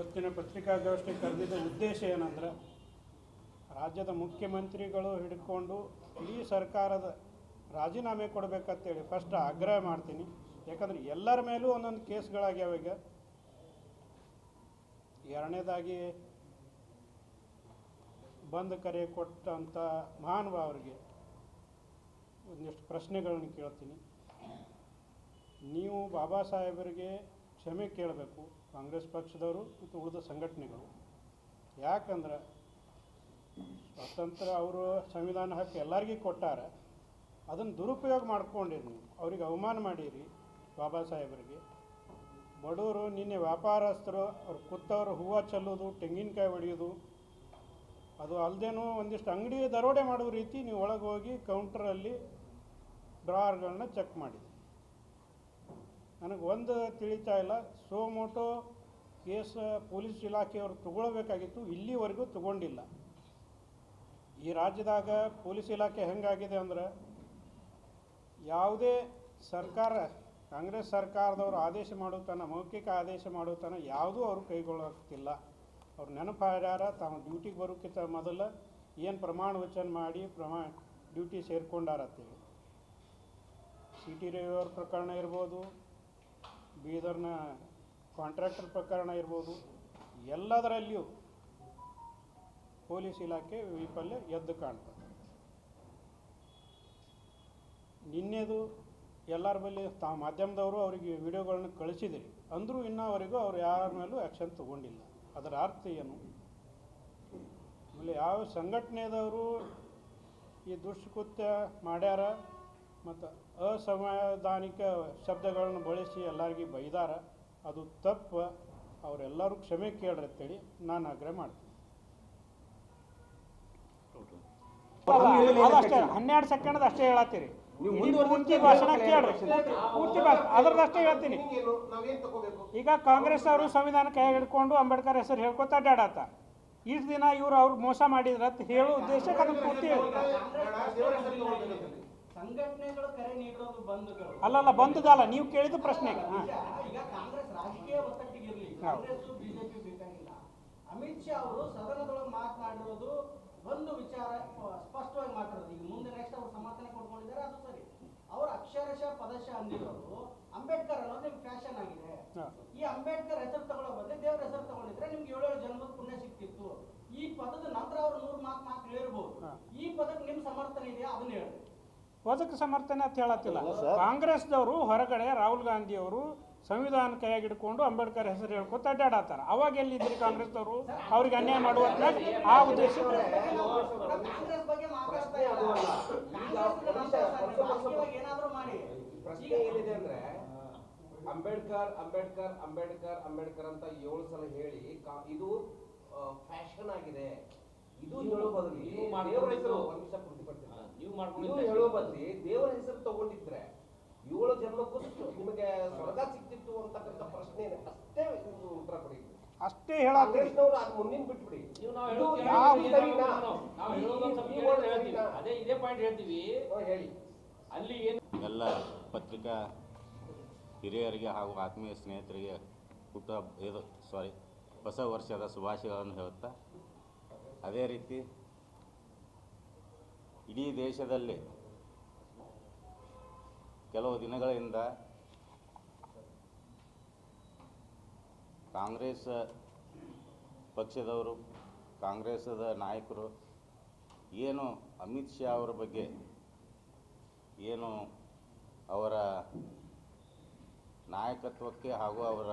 ಇವತ್ತಿನ ಪತ್ರಿಕಾಗೋಷ್ಠಿ ಕರೆದಿದ್ದ ಉದ್ದೇಶ ಏನಂದ್ರೆ, ರಾಜ್ಯದ ಮುಖ್ಯಮಂತ್ರಿಗಳು ಹಿಡ್ಕೊಂಡು ಇಡೀ ಸರ್ಕಾರದ ರಾಜೀನಾಮೆ ಕೊಡಬೇಕಂತೇಳಿ ಫಸ್ಟ್ ಆಗ್ರಹ ಮಾಡ್ತೀನಿ. ಯಾಕಂದ್ರೆ ಎಲ್ಲರ ಮೇಲೂ ಒಂದೊಂದು ಕೇಸ್ಗಳಾಗ್ಯಾವ ಈಗ. ಎರಡನೇದಾಗಿ ಬಂದ್ ಕರೆ ಕೊಟ್ಟಂಥ ಮಹಾನುಭಾವರಿಗೆ ಒಂದಿಷ್ಟು ಪ್ರಶ್ನೆಗಳನ್ನ ಕೇಳ್ತೀನಿ. ನೀವು ಬಾಬಾ ಸಾಹೇಬರಿಗೆ ಕ್ಷಮೆ ಕೇಳಬೇಕು. ಕಾಂಗ್ರೆಸ್ ಪಕ್ಷದವರು ಮತ್ತು ಉಳಿದ ಸಂಘಟನೆಗಳು. ಯಾಕಂದ್ರೆ ಸ್ವಾತಂತ್ರ್ಯ ಅವರು ಸಂವಿಧಾನ ಹಕ್ಕು ಎಲ್ಲರಿಗೂ ಕೊಟ್ಟಾರ. ಅದನ್ನು ದುರುಪಯೋಗ ಮಾಡ್ಕೊಂಡಿರಿ ನೀವು. ಅವ್ರಿಗೆ ಅವಮಾನ ಮಾಡಿರಿ ಬಾಬಾ ಸಾಹೇಬರಿಗೆ. ಬಡವರು, ನಿನ್ನೆ ವ್ಯಾಪಾರಸ್ಥರು, ಅವ್ರು ಕುತ್ತವರು ಹೂವು ಚೆಲ್ಲೋದು ತೆಂಗಿನಕಾಯಿ ಹೊಡೆಯೋದು ಅದು ಅಲ್ಲದೇನೂ ಒಂದಿಷ್ಟು ಅಂಗಡಿ ದರೋಡೆ ಮಾಡೋ ರೀತಿ ನೀವು ಒಳಗೆ ಹೋಗಿ ಕೌಂಟ್ರಲ್ಲಿ ಡ್ರಾರ್ಗಳನ್ನ ಚೆಕ್ ಮಾಡಿದ್ರಿ ನನಗೆ ಒಂದು ತಿಳಿತಾ ಇಲ್ಲ. ಸೋಮೋಟೋ ಕೇಸ್ ಪೊಲೀಸ್ ಇಲಾಖೆಯವರು ತಗೊಳ್ಬೇಕಾಗಿತ್ತು. ಇಲ್ಲಿವರೆಗೂ ತಗೊಂಡಿಲ್ಲ. ಈ ರಾಜ್ಯದಾಗ ಪೊಲೀಸ್ ಇಲಾಖೆ ಹೆಂಗಾಗಿದೆ ಅಂದ್ರೆ ಯಾವುದೇ ಸರ್ಕಾರ, ಕಾಂಗ್ರೆಸ್ ಸರ್ಕಾರದವರು ಆದೇಶ ಮಾಡೋ ತನ, ಮೌಖಿಕ ಆದೇಶ ಮಾಡೋ ತನ ಯಾವುದೂ ಅವರು ಕೈಗೊಳ್ಳೋಕ್ತಿಲ್ಲ. ಅವ್ರು ನೆನಪು ಹಾರ್ಯಾರ ತಾವು ಡ್ಯೂಟಿಗೆ ಬರೋಕ್ಕಿಂತ ಮೊದಲು ಏನು ಪ್ರಮಾಣ ವಚನ ಮಾಡಿ ಪ್ರಮಾ, ಡ್ಯೂಟಿ ಸೇರ್ಕೊಂಡಾರತ್ತೇಳಿ ಸಿ ಟಿ ರವಿಯವ್ರ ಪ್ರಕರಣ ಇರ್ಬೋದು ಬೀದರ್ನ ಕಾಂಟ್ರಾಕ್ಟರ್ ಪ್ರಕರಣ ಇರ್ಬೋದು, ಎಲ್ಲದರಲ್ಲಿಯೂ ಪೊಲೀಸ್ ಇಲಾಖೆ ವೈಫಲ್ಯ ಎದ್ದು ಕಾಣ್ತದೆ. ನಿನ್ನೆದು ಎಲ್ಲರ ಬಳಿ ತಾ ಮಾಧ್ಯಮದವರು ಅವರಿಗೆ ವಿಡಿಯೋಗಳನ್ನ ಕಳಿಸಿದಿರಿ. ಅಂದರೂ ಇನ್ನೂವರೆಗೂ ಅವ್ರು ಯಾರ ಮೇಲೂ ಆ್ಯಕ್ಷನ್ ತಗೊಂಡಿಲ್ಲ. ಅದರ ಅರ್ಥ ಏನು? ಆಮೇಲೆ ಯಾವ ಸಂಘಟನೆದವರು ಈ ದುಷ್ಕೃತ್ಯ ಮಾಡ್ಯಾರ ಮತ್ತು ಅಸಂವಿಧಾನಿಕ ಶಬ್ದಗಳನ್ನು ಬಳಸಿ ಎಲ್ಲರಿಗೆ ಬೈದಾರ. ಅದು ತಪ್ಪು. ಅವರೆಲ್ಲರೂ ಕ್ಷಮೆ ಕೇಳ್ರಿ ಅಂತೇಳಿ ನಾನು ಆಗ್ರಹ ಮಾಡ್ತೀನಿ. ಅದಷ್ಟೇ ಹನ್ನೆರಡು ಸೆಕೆಂಡ್ ಅಷ್ಟೇ ಹೇಳತ್ತೀರಿ. ಪೂರ್ತಿ ಭಾಷಣ ಕೇಳ್ರಿ. ಪೂರ್ತಿ ಭಾಷಣ ಅದ್ರದ್ದಷ್ಟೇ ಹೇಳ್ತೀನಿ. ಈಗ ಕಾಂಗ್ರೆಸ್ ಅವರು ಸಂವಿಧಾನ ಕೈ ಹಿಡ್ಕೊಂಡು ಅಂಬೇಡ್ಕರ್ ಹೆಸರು ಹೇಳ್ಕೊತ ಅಡ್ಡಾಡತ್ತ ಇಷ್ಟು ದಿನ ಇವರು ಅವ್ರು ಮೋಸ ಮಾಡಿದ್ರ ಅಂತ ಹೇಳೋ ಉದ್ದೇಶಕ್ಕೆ ಅದನ್ನು ಪೂರ್ತಿ ಸಂಘಟನೆಗಳು ಕರೆ ನೀಡೋದು ಬಂಧುಗಳು ಅಲ್ಲಲ್ಲ ಬಂದದಲ್ಲ ನೀವು ಕೇಳಿದ ಪ್ರಶ್ನೆ ಈಗ ಕಾಂಗ್ರೆಸ್ ರಾಜಕೀಯ ಒತ್ತಟ್ಟಿಗಿರ್ಲಿ ಇರಲಿ ಕಾಂಗ್ರೆಸ್ ಬಿಜೆಪಿ ಬೇಕಾಗಿಲ್ಲ ಅಮಿತ್ ಶಾ ಅವರು ಸದನದೊಳಗೆ ಮಾತನಾಡಿರೋದು ಒಂದು ವಿಚಾರ ಸ್ಪಷ್ಟವಾಗಿ ಮಾತಾಡೋದು. ಈಗ ಮುಂದೆ ನೆಕ್ಸ್ಟ್ ಅವ್ರು ಸಮರ್ಥನೆ ಕೊಟ್ಕೊಂಡಿದ್ದಾರೆ ಅದು ಸರಿ. ಅವ್ರ ಅಕ್ಷರಶಃ ಪದಶ ಅಂದಿರೋದು ಅಂಬೇಡ್ಕರ್ ಅನ್ನೋದು ನಿಮ್ಗೆ ಫ್ಯಾಷನ್ ಆಗಿದೆ. ಈ ಅಂಬೇಡ್ಕರ್ ಹೆಸರು ತಗೊಳ್ಳೋ ಬದಲು ದೇವ್ರ ಹೆಸರು ತಗೊಂಡಿದ್ರೆ ನಿಮ್ಗೆ ಏಳೇಳು ಜನ್ಮದ ಪುಣ್ಯ ಸಿಕ್ತಿತ್ತು. ಈ ಪದದ ನಂತರ ಅವ್ರು ನೂರು ಮಾತು ಮಾತು ಹೇಳಿರ್ಬೋದು ಈ ಪದಕ್ಕೆ ನಿಮ್ ಸಮರ್ಥನೆ ಇದೆಯಾ? ಅದನ್ನ ಹೇಳಿ. ಒದಕ ಸಮರ್ಥನೆ ಅಂತ ಹೇಳತ್ತಿಲ್ಲ. ಕಾಂಗ್ರೆಸ್ದವರು ಹೊರಗಡೆ ರಾಹುಲ್ ಗಾಂಧಿ ಅವರು ಸಂವಿಧಾನ ಕೈಯಾಗಿ ಹಿಡ್ಕೊಂಡು ಅಂಬೇಡ್ಕರ್ ಹೆಸರು ಹೇಳ್ಕೊತ ಅಡ್ಡಾಡತ್ತಾರ. ಅವಾಗ ಎಲ್ಲಿದ್ರಿ ಕಾಂಗ್ರೆಸ್ದವರು? ಅವ್ರಿಗೆ ಅನ್ಯಾಯ ಮಾಡುವ ಆ ಉದ್ದೇಶ ಕಾಂಗ್ರೆಸ್ ಬಗ್ಗೆ ಮಾತಾಡ್ತಾ ಇಲ್ಲ. ಕಾಂಗ್ರೆಸ್ನ ನಂತರ ಸರ್ ರಾಜಕೀಯವಾಗಿ ಏನಾದ್ರೂ ಮಾಡಿ ಪ್ರಶ್ನೆ ಏನಿದೆ ಅಂದ್ರೆ ಅಂಬೇಡ್ಕರ್ ಅಂಬೇಡ್ಕರ್ ಅಂಬೇಡ್ಕರ್ ಅಂಬೇಡ್ಕರ್ ಅಂತ ಏಳು ಸಲ ಹೇಳಿ ಕಾ- ಇದು ಫ್ಯಾಷನ್ ಆಗಿದೆ. ಇದು ಹೇಳೋ ಬದಲಿ ನೀವು ದೇವರ ಹೆಸರು ಒಂದ್ ನಿಮಿಷ ಪೂರ್ತಿ ಪಡ್ತೀನಿ ನೀವು ಇದು ಹೇಳೋ ಬದಲಿ ದೇವರ ಹೆಸರು ತಗೊಂಡಿದ್ರೆ ಏಳು ಜನ್ಮಕ್ಕೂ ನಿಮಗೆ ಸ್ವರ್ಗ ಸಿಕ್ತಿತ್ತು ಅಂತಕ್ಕಂಥ ಪ್ರಶ್ನೆ ಇದೆ. ಅಷ್ಟೇ ಉತ್ತರ ಕೊಡಿ ಅಷ್ಟೇ ಕಾಂಗ್ರೆಸ್ನವ್ರು ಅದು ಮುಂದಿನ ಬಿಟ್ಬಿಡಿ. ನೀವು ನಾವು ಹೇಳ್ತೀವಿ. ಅದೇ ಇದೇ ಪಾಯಿಂಟ್ ಹೇಳ್ತೀವಿ. ಹೇಳಿ. ಅಲ್ಲಿ ಏನು ಎಲ್ಲ ಪತ್ರಿಕಾ ಹಿರಿಯರಿಗೆ ಹಾಗೂ ಆತ್ಮೀಯ ಸ್ನೇಹಿತರಿಗೆ ಹುಟ್ಟ ಇದು ಸಾರಿ ಹೊಸ ವರ್ಷದ ಶುಭಾಶಯಗಳನ್ನು ಹೇಳುತ್ತಾ ಅದೇ ರೀತಿ ಇಡೀ ದೇಶದಲ್ಲಿ ಕೆಲವು ದಿನಗಳಿಂದ ಕಾಂಗ್ರೆಸ್ ಪಕ್ಷದವರು, ಕಾಂಗ್ರೆಸ್ದ ನಾಯಕರು ಏನು ಅಮಿತ್ ಶಾ ಅವರ ಬಗ್ಗೆ ಏನು ಅವರ ನಾಯಕತ್ವಕ್ಕೆ ಹಾಗೂ ಅವರ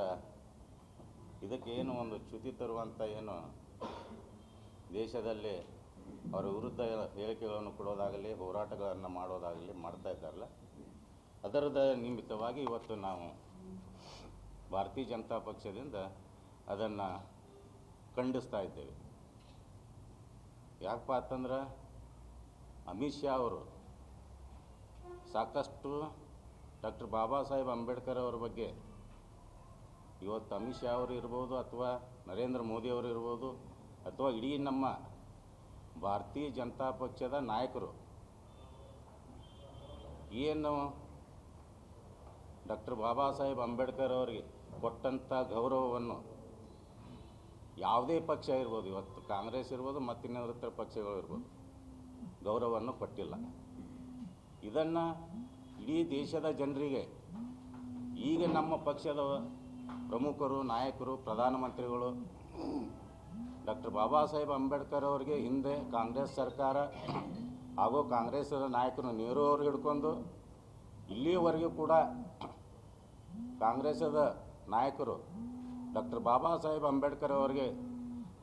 ಇದಕ್ಕೆ ಏನು ಒಂದು ಚ್ಯುತಿ ತರುವಂಥ ಏನು ದೇಶದಲ್ಲಿ ಅವರ ವಿರುದ್ಧ ಹೇಳಿಕೆಗಳನ್ನು ಕೊಡೋದಾಗಲಿ, ಹೋರಾಟಗಳನ್ನು ಮಾಡೋದಾಗಲಿ ಮಾಡ್ತಾ ಇದ್ದಾರಲ್ಲ? ಅದರದ ನಿಮಿತ್ತವಾಗಿ ಇವತ್ತು ನಾವು ಭಾರತೀಯ ಜನತಾ ಪಕ್ಷದಿಂದ ಅದನ್ನು ಖಂಡಿಸ್ತಾ ಇದ್ದೇವೆ. ಯಾಕಪ್ಪ ಅಂತಂದ್ರೆ ಅಮಿತ್ ಶಾ ಅವರು ಸಾಕಷ್ಟು ಡಾಕ್ಟರ್ ಬಾಬಾ ಸಾಹೇಬ್ ಅಂಬೇಡ್ಕರ್ ಅವರ ಬಗ್ಗೆ, ಇವತ್ತು ಅಮಿತ್ ಶಾ ಅವರು ಇರ್ಬೋದು ಅಥವಾ ನರೇಂದ್ರ ಮೋದಿ ಅವರು ಇರ್ಬೋದು ಅಥವಾ ಇಡೀ ನಮ್ಮ ಭಾರತೀಯ ಜನತಾ ಪಕ್ಷದ ನಾಯಕರು ಏನು ಡಾಕ್ಟರ್ ಬಾಬಾ ಸಾಹೇಬ್ ಅಂಬೇಡ್ಕರ್ ಅವರಿಗೆ ಕೊಟ್ಟಂಥ ಗೌರವವನ್ನು ಯಾವುದೇ ಪಕ್ಷ ಇರ್ಬೋದು, ಇವತ್ತು ಕಾಂಗ್ರೆಸ್ ಇರ್ಬೋದು ಮತ್ತು ಇನ್ನಿತರ ಪಕ್ಷಗಳು ಇರ್ಬೋದು, ಗೌರವವನ್ನು ಕೊಟ್ಟಿಲ್ಲ. ಇದನ್ನು ಇಡೀ ದೇಶದ ಜನರಿಗೆ, ಈಗ ನಮ್ಮ ಪಕ್ಷದ ಪ್ರಮುಖರು, ನಾಯಕರು, ಪ್ರಧಾನಮಂತ್ರಿಗಳು ಡಾಕ್ಟರ್ ಬಾಬಾ ಸಾಹೇಬ್ ಅಂಬೇಡ್ಕರ್ ಅವರಿಗೆ ಹಿಂದೆ ಕಾಂಗ್ರೆಸ್ ಸರ್ಕಾರ ಹಾಗೂ ಕಾಂಗ್ರೆಸ್ ನಾಯಕರು ನೀರು ಅವರು ಹಿಡ್ಕೊಂಡು ಇಲ್ಲಿಯವರೆಗೂ ಕೂಡ ಕಾಂಗ್ರೆಸ್ಸದ ನಾಯಕರು ಡಾಕ್ಟರ್ ಬಾಬಾ ಸಾಹೇಬ್ ಅಂಬೇಡ್ಕರ್ ಅವರಿಗೆ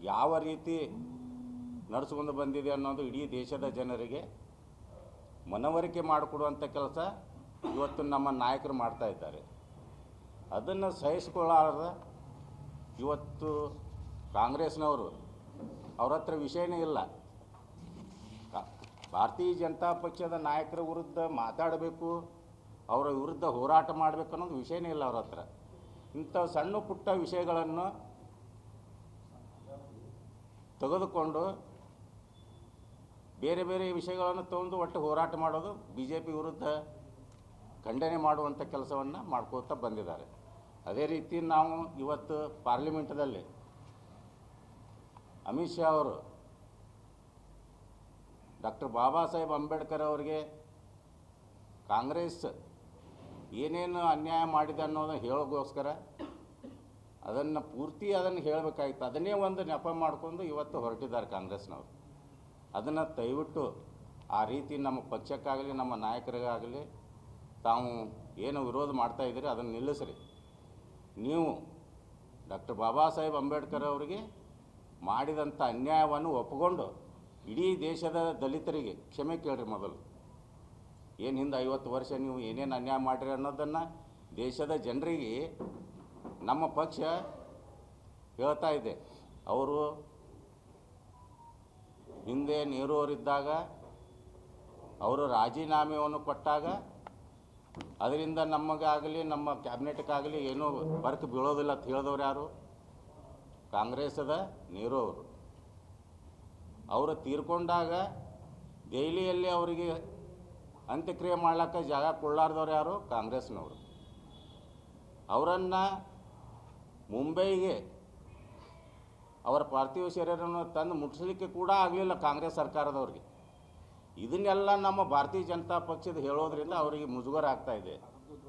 ಯಾವ ರೀತಿ ನಡೆಸ್ಕೊಂಡು ಬಂದಿದೆ ಅನ್ನೋದು ಇಡೀ ದೇಶದ ಜನರಿಗೆ ಮನವರಿಕೆ ಮಾಡಿಕೊಡುವಂಥ ಕೆಲಸ ಇವತ್ತು ನಮ್ಮ ನಾಯಕರು ಮಾಡ್ತಾ ಇದ್ದಾರೆ. ಅದನ್ನು ಸಹಿಸ್ಕೊಳ್ಳಾರ್ದ ಇವತ್ತು ಕಾಂಗ್ರೆಸ್ನವರು, ಅವ್ರ ಹತ್ರ ವಿಷಯನೇ ಇಲ್ಲ. ಭಾರತೀಯ ಜನತಾ ಪಕ್ಷದ ನಾಯಕರ ವಿರುದ್ಧ ಮಾತಾಡಬೇಕು, ಅವರ ವಿರುದ್ಧ ಹೋರಾಟ ಮಾಡಬೇಕು ಅನ್ನೋದು ವಿಷಯನೇ ಇಲ್ಲ ಅವ್ರ ಹತ್ರ. ಇಂಥ ಸಣ್ಣ ಪುಟ್ಟ ವಿಷಯಗಳನ್ನು ತೆಗೆದುಕೊಂಡು ಬೇರೆ ಬೇರೆ ವಿಷಯಗಳನ್ನು ತಗೊಂಡು ಒಟ್ಟು ಹೋರಾಟ ಮಾಡೋದು ಬಿ ಜೆ ಪಿ ವಿರುದ್ಧ ಖಂಡನೆ ಮಾಡುವಂಥ ಕೆಲಸವನ್ನು ಮಾಡ್ಕೋತಾ ಬಂದಿದ್ದಾರೆ. ಅದೇ ರೀತಿ ನಾವು ಇವತ್ತು ಪಾರ್ಲಿಮೆಂಟ್ದಲ್ಲಿ ಅಮಿತ್ ಶಾ ಅವರು, ಡಾಕ್ಟರ್ ಬಾಬಾ ಸಾಹೇಬ್ ಅಂಬೇಡ್ಕರ್ ಅವರಿಗೆ ಕಾಂಗ್ರೆಸ್ ಏನೇನು ಅನ್ಯಾಯ ಮಾಡಿದೆ ಅನ್ನೋದನ್ನು ಹೇಳೋಕ್ಕೋಸ್ಕರ ಅದನ್ನು ಪೂರ್ತಿ ಅದನ್ನು ಹೇಳಬೇಕಾಗಿತ್ತು ಅದನ್ನೇ ಒಂದು ನೆಪ ಮಾಡಿಕೊಂಡು ಇವತ್ತು ಹೊರಟಿದ್ದಾರೆ ಕಾಂಗ್ರೆಸ್ನವರು. ಅದನ್ನು ದಯವಿಟ್ಟು ಆ ರೀತಿ ನಮ್ಮ ಪಕ್ಷಕ್ಕಾಗಲಿ, ನಮ್ಮ ನಾಯಕರಿಗಾಗಲಿ ತಾವು ಏನು ವಿರೋಧ ಮಾಡ್ತಾ ಇದ್ದೀರಿ ಅದನ್ನು ನಿಲ್ಲಿಸ್ರಿ. ನೀವು ಡಾಕ್ಟರ್ ಬಾಬಾ ಸಾಹೇಬ್ ಅಂಬೇಡ್ಕರ್ ಅವರಿಗೆ ಮಾಡಿದಂಥ ಅನ್ಯಾಯವನ್ನು ಒಪ್ಪಿಕೊಂಡು ಇಡೀ ದೇಶದ ದಲಿತರಿಗೆ, ಕ್ಷಮೆ ಕೇಳ್ರಿ ಮೊದಲು. ಏನು ಹಿಂದೆ ಐವತ್ತು ವರ್ಷ ನೀವು ಏನೇನು ಅನ್ಯಾಯ ಮಾಡಿರಿ ಅನ್ನೋದನ್ನು ದೇಶದ ಜನರಿಗೆ ನಮ್ಮ ಪಕ್ಷ ಹೇಳ್ತಾ ಇದೆ. ಅವರು ಹಿಂದೆ ನೆಹರು ಅವರಿದ್ದಾಗ ಅವರು ರಾಜೀನಾಮೆಯನ್ನು ಕೊಟ್ಟಾಗ, ಅದರಿಂದ ನಮಗಾಗಲಿ, ನಮ್ಮ ಕ್ಯಾಬಿನೆಟ್ಗಾಗಲಿ ಏನೂ ಬರ್ಕ್ ಬೀಳೋದಿಲ್ಲ ಅಂತ ಹೇಳಿದವ್ರು ಯಾರು? ಕಾಂಗ್ರೆಸ್ಸದ ನೆಹರು ಅವರು. ಅವರು ತೀರ್ಕೊಂಡಾಗ ದೆಹಲಿಯಲ್ಲಿ ಅವರಿಗೆ ಅಂತ್ಯಕ್ರಿಯೆ ಮಾಡ್ಲಿಕ್ಕೆ ಜಾಗ ಕೊಡಲಾರ್ದವ್ರು ಯಾರು? ಕಾಂಗ್ರೆಸ್ನವರು. ಅವರನ್ನು ಮುಂಬೈಗೆ ಅವರ ಪಾರ್ಥಿವ ಶರೀರವನ್ನು ತಂದು ಮುಟ್ಟಿಸ್ಲಿಕ್ಕೆ ಕೂಡ ಆಗಲಿಲ್ಲ ಕಾಂಗ್ರೆಸ್ ಸರ್ಕಾರದವ್ರಿಗೆ. ಇದನ್ನೆಲ್ಲ ನಮ್ಮ ಭಾರತೀಯ ಜನತಾ ಪಕ್ಷದ ಹೇಳೋದ್ರಿಂದ ಅವರಿಗೆ ಮುಜುಗರ ಆಗ್ತಾ ಇದೆ.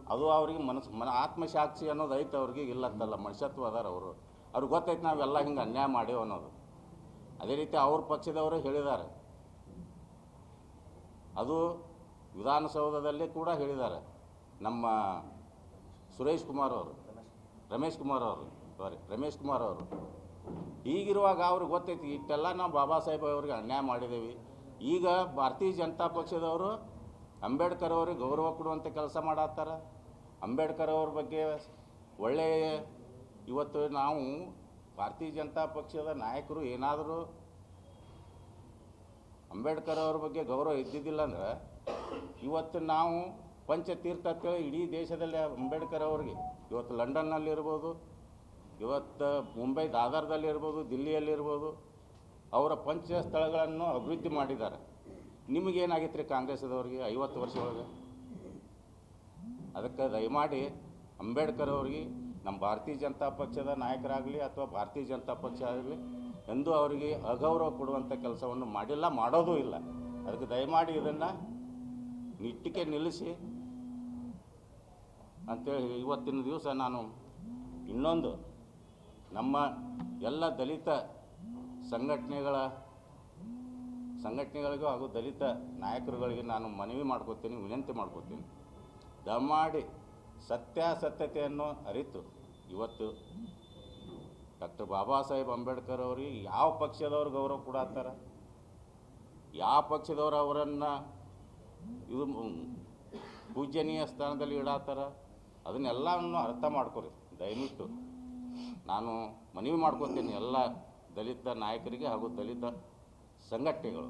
ಅದು ಅವರಿಗೆ ಮನಸ್ಸು ಮನ, ಆತ್ಮಸಾಕ್ಷಿ ಅನ್ನೋದು ಐತೆ ಅವ್ರಿಗೆ ಇಲ್ಲಂತಲ್ಲ ಮನುಷ್ಯತ್ವ ಅದಾರ ಅವರು. ಅವ್ರಿಗೆ ಗೊತ್ತೈತೆ ನಾವೆಲ್ಲ ಹಿಂಗೆ ಅನ್ಯಾಯ ಮಾಡೇವು ಅನ್ನೋದು. ಅದೇ ರೀತಿ ಅವ್ರ ಪಕ್ಷದವರು ಹೇಳಿದ್ದಾರೆ. ಅದು ವಿಧಾನಸೌಧದಲ್ಲಿ ಕೂಡ ಹೇಳಿದ್ದಾರೆ. ನಮ್ಮ ಸುರೇಶ್ ಕುಮಾರ್ ಅವರು, ರಮೇಶ್ ಕುಮಾರ್ ಅವರು ಸಾರಿ ರಮೇಶ್ ಕುಮಾರ್ ಅವರು. ಈಗಿರುವಾಗ ಅವ್ರಿಗೆ ಗೊತ್ತೈತಿ, ಇಷ್ಟೆಲ್ಲ ನಾವು ಬಾಬಾ ಸಾಹೇಬ್ ಅವ್ರಿಗೆ ಅನ್ಯಾಯ ಮಾಡಿದ್ದೀವಿ. ಈಗ ಭಾರತೀಯ ಜನತಾ ಪಕ್ಷದವರು ಅಂಬೇಡ್ಕರ್ ಅವ್ರಿಗೆ ಗೌರವ ಕೊಡುವಂಥ ಕೆಲಸ ಮಾಡತ್ತಾರ. ಅಂಬೇಡ್ಕರ್ ಅವ್ರ ಬಗ್ಗೆ ಒಳ್ಳೆಯ ಇವತ್ತು ನಾವು ಭಾರತೀಯ ಜನತಾ ಪಕ್ಷದ ನಾಯಕರು ಏನಾದರೂ ಅಂಬೇಡ್ಕರ್ ಅವ್ರ ಬಗ್ಗೆ ಗೌರವ ಇದ್ದಿದ್ದಿಲ್ಲ ಅಂದ್ರೆ ಇವತ್ತು ನಾವು ಪಂಚತೀರ್ಥ ಅಂತೇಳಿ ಇಡೀ ದೇಶದಲ್ಲಿ ಅಂಬೇಡ್ಕರ್ ಅವ್ರಿಗೆ, ಇವತ್ತು ಲಂಡನ್ನಲ್ಲಿರ್ಬೋದು ಇವತ್ತು ಮುಂಬೈ ದಾದರ್ದಲ್ಲಿರ್ಬೋದು ದಿಲ್ಲಿಯಲ್ಲಿರ್ಬೋದು ಅವರ ಪಂಚ ಸ್ಥಳಗಳನ್ನು ಅಭಿವೃದ್ಧಿ ಮಾಡಿದ್ದಾರೆ. ನಿಮಗೇನಾಗಿತ್ತು ರೀ ಕಾಂಗ್ರೆಸ್ದವ್ರಿಗೆ ಐವತ್ತು ವರ್ಷ ಒಳಗೆ? ಅದಕ್ಕೆ ದಯಮಾಡಿ ಅಂಬೇಡ್ಕರ್ ಅವ್ರಿಗೆ ನಮ್ಮ ಭಾರತೀಯ ಜನತಾ ಪಕ್ಷದ ನಾಯಕರಾಗಲಿ ಅಥವಾ ಭಾರತೀಯ ಜನತಾ ಪಕ್ಷ ಆಗಲಿ ಎಂದು ಅವರಿಗೆ ಅಗೌರವ ಕೊಡುವಂಥ ಕೆಲಸವನ್ನು ಮಾಡಿಲ್ಲ, ಮಾಡೋದೂ ಇಲ್ಲ. ಅದಕ್ಕೆ ದಯಮಾಡಿ ಇದನ್ನು ನಿಟ್ಟಿಗೆ ನಿಲ್ಲಿಸಿ. ಅಂತೇಳಿ ಇವತ್ತಿನ ದಿವಸ ನಾನು ಇನ್ನೊಂದು ನಮ್ಮ ಎಲ್ಲ ದಲಿತ ಸಂಘಟನೆಗಳ, ಸಂಘಟನೆಗಳಿಗೂ ಹಾಗೂ ದಲಿತ ನಾಯಕರುಗಳಿಗೆ ನಾನು ಮನವಿ ಮಾಡ್ಕೋತೀನಿ, ವಿನಂತಿ ಮಾಡ್ಕೋತೀನಿ. ದಮಾಡಿ ಸತ್ಯಾಸತ್ಯತೆಯನ್ನು ಅರಿತು ಇವತ್ತು ಡಾಕ್ಟರ್ ಬಾಬಾ ಸಾಹೇಬ್ ಅಂಬೇಡ್ಕರ್ ಅವರಿಗೆ ಯಾವ ಪಕ್ಷದವ್ರು ಗೌರವ ಕೊಡತ್ತಾರ? ಯಾವ ಪಕ್ಷದವ್ರು ಅವರನ್ನು ಇದು ಪೂಜನೀಯ ಸ್ಥಾನದಲ್ಲಿ ಇಡತ್ತಾರ? ಅದನ್ನೆಲ್ಲವನ್ನು ಅರ್ಥ ಮಾಡ್ಕೊರಿ, ದಯವಿಟ್ಟು. ನಾನು ಮನವಿ ಮಾಡ್ಕೊತೀನಿ ಎಲ್ಲ ದಲಿತ ನಾಯಕರಿಗೆ ಹಾಗೂ ದಲಿತ ಸಂಘಟನೆಗಳು.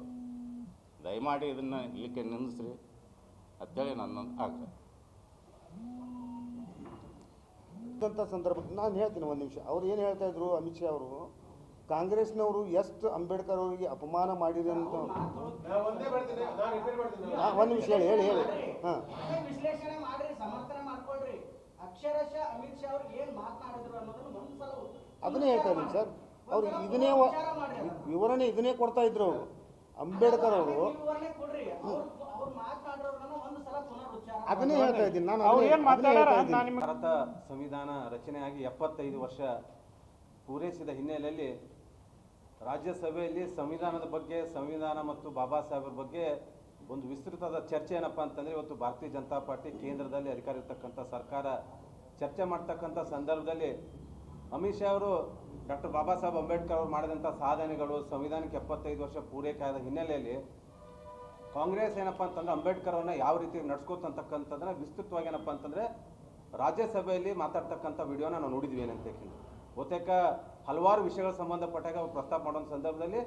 ದಯಮಾಡಿ ಇದನ್ನು ಇಲ್ಲಿಕ್ಕೆ ನಿಲ್ಲಿಸ್ರಿ ಅಂತೇಳಿ ನನ್ನ ಆಗ್ರಹ. ಇದ್ದಂಥ ಸಂದರ್ಭಕ್ಕೆ ನಾನು ಹೇಳ್ತೀನಿ ಒಂದು ನಿಮಿಷ. ಅವ್ರು ಏನು ಹೇಳ್ತಾ ಇದ್ರು ಅಮಿತ್ ಶಾ ಅವರು? ಕಾಂಗ್ರೆಸ್ನವರು ಎಷ್ಟು ಅಂಬೇಡ್ಕರ್ ಅವರಿಗೆ ಅಪಮಾನ ಮಾಡಿದೆ ಅಂತ ಒಂದು ನಿಮಿಷ ಹೇಳಿ ಹೇಳಿ ಹೇಳಿ. ಹಾಂ. ವಿಶ್ಲೇಷಣೆ ಮಾಡ್ರಿ ಸಮರ್ಥನೆ ಮಾಡ್ಕೊಳ್ರಿ. ಅಕ್ಷರಶಃ ಅಮಿತ್ ಶಾ ಅವ್ರು ಏನ್ ಮಾತನಾಡಿದ್ರು ಅನ್ನೋದನ್ನ ಒಂದ್ಸಲ ಅದನ್ನೇ ಹೇಳ್ತಾ ಇದ್ದೀನಿ ಸರ್. ಅವ್ರು ಇದನ್ನೇ ವ- ವಿವರಣೆ ಇದನ್ನೇ ಕೊಡ್ತಾ ಇದ್ರು. ಅವರು. ಅಂಬೇಡ್ಕರ್ ಅವರು ಅದನ್ನೇ ಹೇಳ್ತಾ ಇದ್ದೀನಿ ನಾನು ಅವ್ರು ಏನು. ನಾನು ನಿಮ್ಗೆ ಭಾರತ ಸಂವಿಧಾನ ರಚನೆಯಾಗಿ ಎಪ್ಪತ್ತೈದು ವರ್ಷ ಪೂರೈಸಿದ ಹಿನ್ನೆಲೆಯಲ್ಲಿ ರಾಜ್ಯಸಭೆಯಲ್ಲಿ ಸಂವಿಧಾನದ ಬಗ್ಗೆ ಸಂವಿಧಾನ ಮತ್ತು ಬಾಬಾ ಸಾಹೇಬರ ಬಗ್ಗೆ ಒಂದು ವಿಸ್ತೃತವಾದ ಚರ್ಚೆ ಏನಪ್ಪ ಅಂತಂದರೆ ಇವತ್ತು ಭಾರತೀಯ ಜನತಾ ಪಾರ್ಟಿ ಕೇಂದ್ರದಲ್ಲಿ ಅಧಿಕಾರ ಇರ್ತಕ್ಕಂಥ ಸರ್ಕಾರ ಚರ್ಚೆ ಮಾಡ್ತಕ್ಕಂಥ ಸಂದರ್ಭದಲ್ಲಿ ಅಮಿತ್ ಶಾ ಅವರು ಡಾಕ್ಟರ್ ಬಾಬಾ ಸಾಹೇಬ್ ಅಂಬೇಡ್ಕರ್ ಅವರು ಮಾಡಿದಂಥ ಸಾಧನೆಗಳು ಸಂವಿಧಾನಕ್ಕೆ ಎಪ್ಪತ್ತೈದು ವರ್ಷ ಪೂರೈಕೆ ಆದ ಹಿನ್ನೆಲೆಯಲ್ಲಿ ಕಾಂಗ್ರೆಸ್ ಏನಪ್ಪ ಅಂತಂದ್ರೆ ಅಂಬೇಡ್ಕರ್ ಅವ್ರನ್ನ ಯಾವ ರೀತಿ ನಡ್ಸ್ಕೊತಂತಕ್ಕಂಥದ್ದನ್ನ ವಿಸ್ತೃತವಾಗಿ ಏನಪ್ಪ ಅಂತಂದ್ರೆ ರಾಜ್ಯಸಭೆಯಲ್ಲಿ ಮಾತಾಡ್ತಕ್ಕಂಥ ವಿಡಿಯೋನ ನಾವು ನೋಡಿದ್ವಿ ಏನಂತ ಬಹುತೇಕ ಹಲವಾರು ವಿಷಯಗಳ ಸಂಬಂಧಪಟ್ಟಾಗ ಅವ್ರು ಪ್ರಸ್ತಾಪ ಮಾಡೋ ಸಂದರ್ಭದಲ್ಲಿ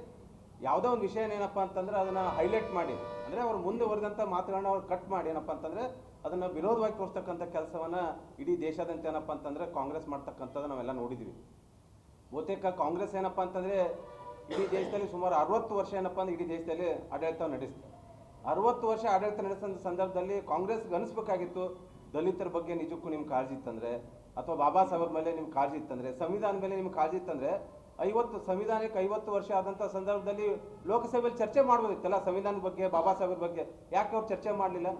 ಯಾವುದೋ ಒಂದು ವಿಷಯ ಏನಪ್ಪ ಅಂತಂದ್ರೆ ಅದನ್ನ ಹೈಲೈಟ್ ಮಾಡಿ, ಅಂದ್ರೆ ಅವ್ರು ಮುಂದುವರೆದಂಥ ಮಾತುಗಳನ್ನ ಅವ್ರು ಕಟ್ ಮಾಡಿ ಏನಪ್ಪ ಅಂತಂದ್ರೆ ಅದನ್ನ ವಿರೋಧವಾಗಿ ತೋರಿಸ್ತಕ್ಕಂಥ ಕೆಲಸವನ್ನ ಇಡೀ ದೇಶಾದ್ಯಂತ ಏನಪ್ಪ ಅಂತಂದ್ರೆ ಕಾಂಗ್ರೆಸ್ ಮಾಡ್ತಕ್ಕಂಥದ್ದು ನಾವೆಲ್ಲ ನೋಡಿದ್ವಿ. ಬಹುತೇಕ ಕಾಂಗ್ರೆಸ್ ಏನಪ್ಪ ಅಂತಂದ್ರೆ ಇಡೀ ದೇಶದಲ್ಲಿ ಸುಮಾರು ಅರವತ್ತು ವರ್ಷ ಏನಪ್ಪ ಅಂದ್ರೆ ಇಡೀ ದೇಶದಲ್ಲಿ ಆಡಳಿತ ನಡೆಸ್ತು. ಅರವತ್ತು ವರ್ಷ ಆಡಳಿತ ನಡೆಸಿದ ಸಂದರ್ಭದಲ್ಲಿ ಕಾಂಗ್ರೆಸ್ಗೆ ಅನಿಸ್ಬೇಕಾಗಿತ್ತು ದಲಿತರ ಬಗ್ಗೆ ನಿಜಕ್ಕೂ ನಿಮ್ಗೆ ಕಾಳಜಿ ಇತ್ತಂದ್ರೆ, ಅಥವಾ ಬಾಬಾ ಸಾಹೇಬ್ರ ಮೇಲೆ ನಿಮ್ಗೆ ಕಾಳಜಿ ಇತ್ತಂದ್ರೆ ಸಂವಿಧಾನ ಮೇಲೆ ನಿಮ್ಗೆ ಕಾಳಜಿ ಇತ್ತಂದ್ರೆ, ಐವತ್ತು ಸಂವಿಧಾನಕ್ಕೆ ಐವತ್ತು ವರ್ಷ ಆದಂಥ ಸಂದರ್ಭದಲ್ಲಿ ಲೋಕಸಭೆಯಲ್ಲಿ ಚರ್ಚೆ ಮಾಡ್ಬೋದಿತ್ತಲ್ಲ ಸಂವಿಧಾನದ ಬಗ್ಗೆ, ಬಾಬಾ ಸಾಹೇಬ್ರ ಬಗ್ಗೆ. ಯಾಕೆ ಅವ್ರು ಚರ್ಚೆ ಮಾಡಲಿಲ್ಲ?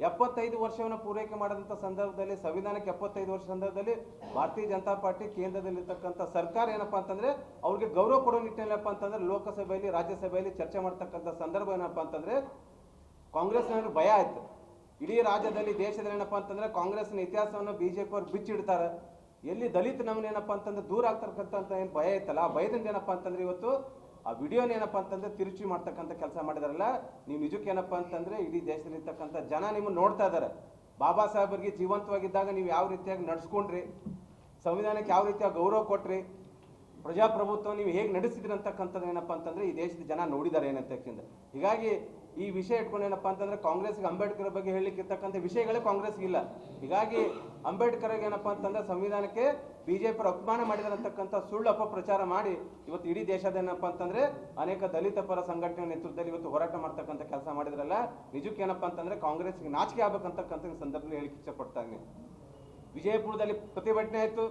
ಎಪ್ಪತ್ತೈದು ವರ್ಷವನ್ನು ಪೂರೈಕೆ ಮಾಡಿದಂಥ ಸಂದರ್ಭದಲ್ಲಿ, ಸಂವಿಧಾನಕ್ಕೆ ಎಪ್ಪತ್ತೈದು ವರ್ಷ ಸಂದರ್ಭದಲ್ಲಿ ಭಾರತೀಯ ಜನತಾ ಪಾರ್ಟಿ ಕೇಂದ್ರದಲ್ಲಿರ್ತಕ್ಕಂಥ ಸರ್ಕಾರ ಏನಪ್ಪಾ ಅಂತಂದ್ರೆ, ಅವ್ರಿಗೆ ಗೌರವ ಕೊಡೋ ಏನಪ್ಪಾ ಅಂತಂದ್ರೆ ಲೋಕಸಭೆಯಲ್ಲಿ, ರಾಜ್ಯಸಭೆಯಲ್ಲಿ ಚರ್ಚೆ ಮಾಡ್ತಕ್ಕಂಥ ಸಂದರ್ಭ ಏನಪ್ಪಾ ಅಂತಂದ್ರೆ ಕಾಂಗ್ರೆಸ್ನವ್ರಿಗೆ ಭಯ ಆಯ್ತು. ಇಡೀ ರಾಜ್ಯದಲ್ಲಿ ದೇಶದಲ್ಲಿ ಏನಪ್ಪ ಅಂತಂದ್ರೆ ಕಾಂಗ್ರೆಸ್ನ ಇತಿಹಾಸವನ್ನು ಬಿಜೆಪಿ ಅವ್ರು ಬಿಚ್ಚಿಡ್ತಾರೆ. ಎಲ್ಲಿ ದಲಿತ ನಮ್ನ ಏನಪ್ಪ ಅಂತಂದ್ರೆ ದೂರ ಆಗ್ತಕ್ಕಂಥ ಏನು ಭಯ ಇತ್ತಲ್ಲ? ಆ ಭಯದಿಂದ ಏನಪ್ಪ ಅಂತಂದ್ರೆ ಇವತ್ತು ಆ ವಿಡಿಯೋನ ಏನಪ್ಪಾ ಅಂತಂದ್ರೆ ತಿರುಚಿ ಮಾಡ್ತಕ್ಕಂಥ ಕೆಲಸ ಮಾಡಿದಾರಲ್ಲ? ನೀವು ನಿಜಕ್ಕೆ ಏನಪ್ಪ ಅಂತಂದ್ರೆ ಇಡೀ ದೇಶದಲ್ಲಿ ಇರ್ತಕ್ಕಂಥ ಜನ ನಿಮ್ಮನ್ನು ನೋಡ್ತಾ ಇದ್ದಾರೆ. ಬಾಬಾ ಸಾಹೇಬರಿಗೆ ಜೀವಂತವಾಗಿದ್ದಾಗ ನೀವು ಯಾವ ರೀತಿಯಾಗಿ ನಡ್ಸ್ಕೊಂಡ್ರಿ? ಸಂವಿಧಾನಕ್ಕೆ ಯಾವ ರೀತಿಯಾಗಿ ಗೌರವ ಕೊಟ್ರಿ? ಪ್ರಜಾಪ್ರಭುತ್ವ ನೀವು ಹೇಗೆ ನಡೆಸಿದ್ರಿ ಅಂತಕ್ಕಂಥದ್ದು ಏನಪ್ಪ ಅಂತಂದ್ರೆ ಈ ದೇಶದ ಜನ ನೋಡಿದ್ದಾರೆ ಏನಂತಕ್ಕಿಂತ ಹೀಗಾಗಿ ಈ ವಿಷಯ ಇಟ್ಕೊಂಡು ಏನಪ್ಪ ಅಂತಂದ್ರೆ ಕಾಂಗ್ರೆಸ್ಗೆ ಅಂಬೇಡ್ಕರ್ ಬಗ್ಗೆ ಹೇಳಲಿಕ್ಕೆ ಇರ್ತಕ್ಕಂಥ ವಿಷಯಗಳೇ ಕಾಂಗ್ರೆಸ್ಗೆ ಇಲ್ಲ. ಹೀಗಾಗಿ ಅಂಬೇಡ್ಕರ್ಗೆ ಏನಪ್ಪ ಅಂತಂದ್ರೆ ಸಂವಿಧಾನಕ್ಕೆ ಬಿಜೆಪಿ ಅಪಮಾನ ಮಾಡಿದ್ದಾರೆ ಅಂತಕ್ಕಂಥ ಸುಳ್ಳು ಅಪಪ್ರಚಾರ ಮಾಡಿ ಇವತ್ತು ಇಡೀ ದೇಶದ ಏನಪ್ಪ ಅಂತಂದ್ರೆ ಅನೇಕ ದಲಿತ ಪರ ಸಂಘಟನೆ ನೇತೃತ್ವದಲ್ಲಿ ಇವತ್ತು ಹೋರಾಟ ಮಾಡ್ತಕ್ಕಂಥ ಕೆಲಸ ಮಾಡಿದ್ರಲ್ಲ, ನಿಜಕ್ಕೆ ಏನಪ್ಪ ಅಂತಂದ್ರೆ ಕಾಂಗ್ರೆಸ್ಗೆ ನಾಚಿಕೆ ಆಗ್ಬೇಕಂತಕ್ಕಂಥ ಸಂದರ್ಭದಲ್ಲಿ ಹೇಳಿಕೆ ಇಷ್ಟಪಡ್ತಾ ಇದ್ದೀನಿ. ವಿಜಯಪುರದಲ್ಲಿ ಪ್ರತಿಭಟನೆ ಆಯಿತು.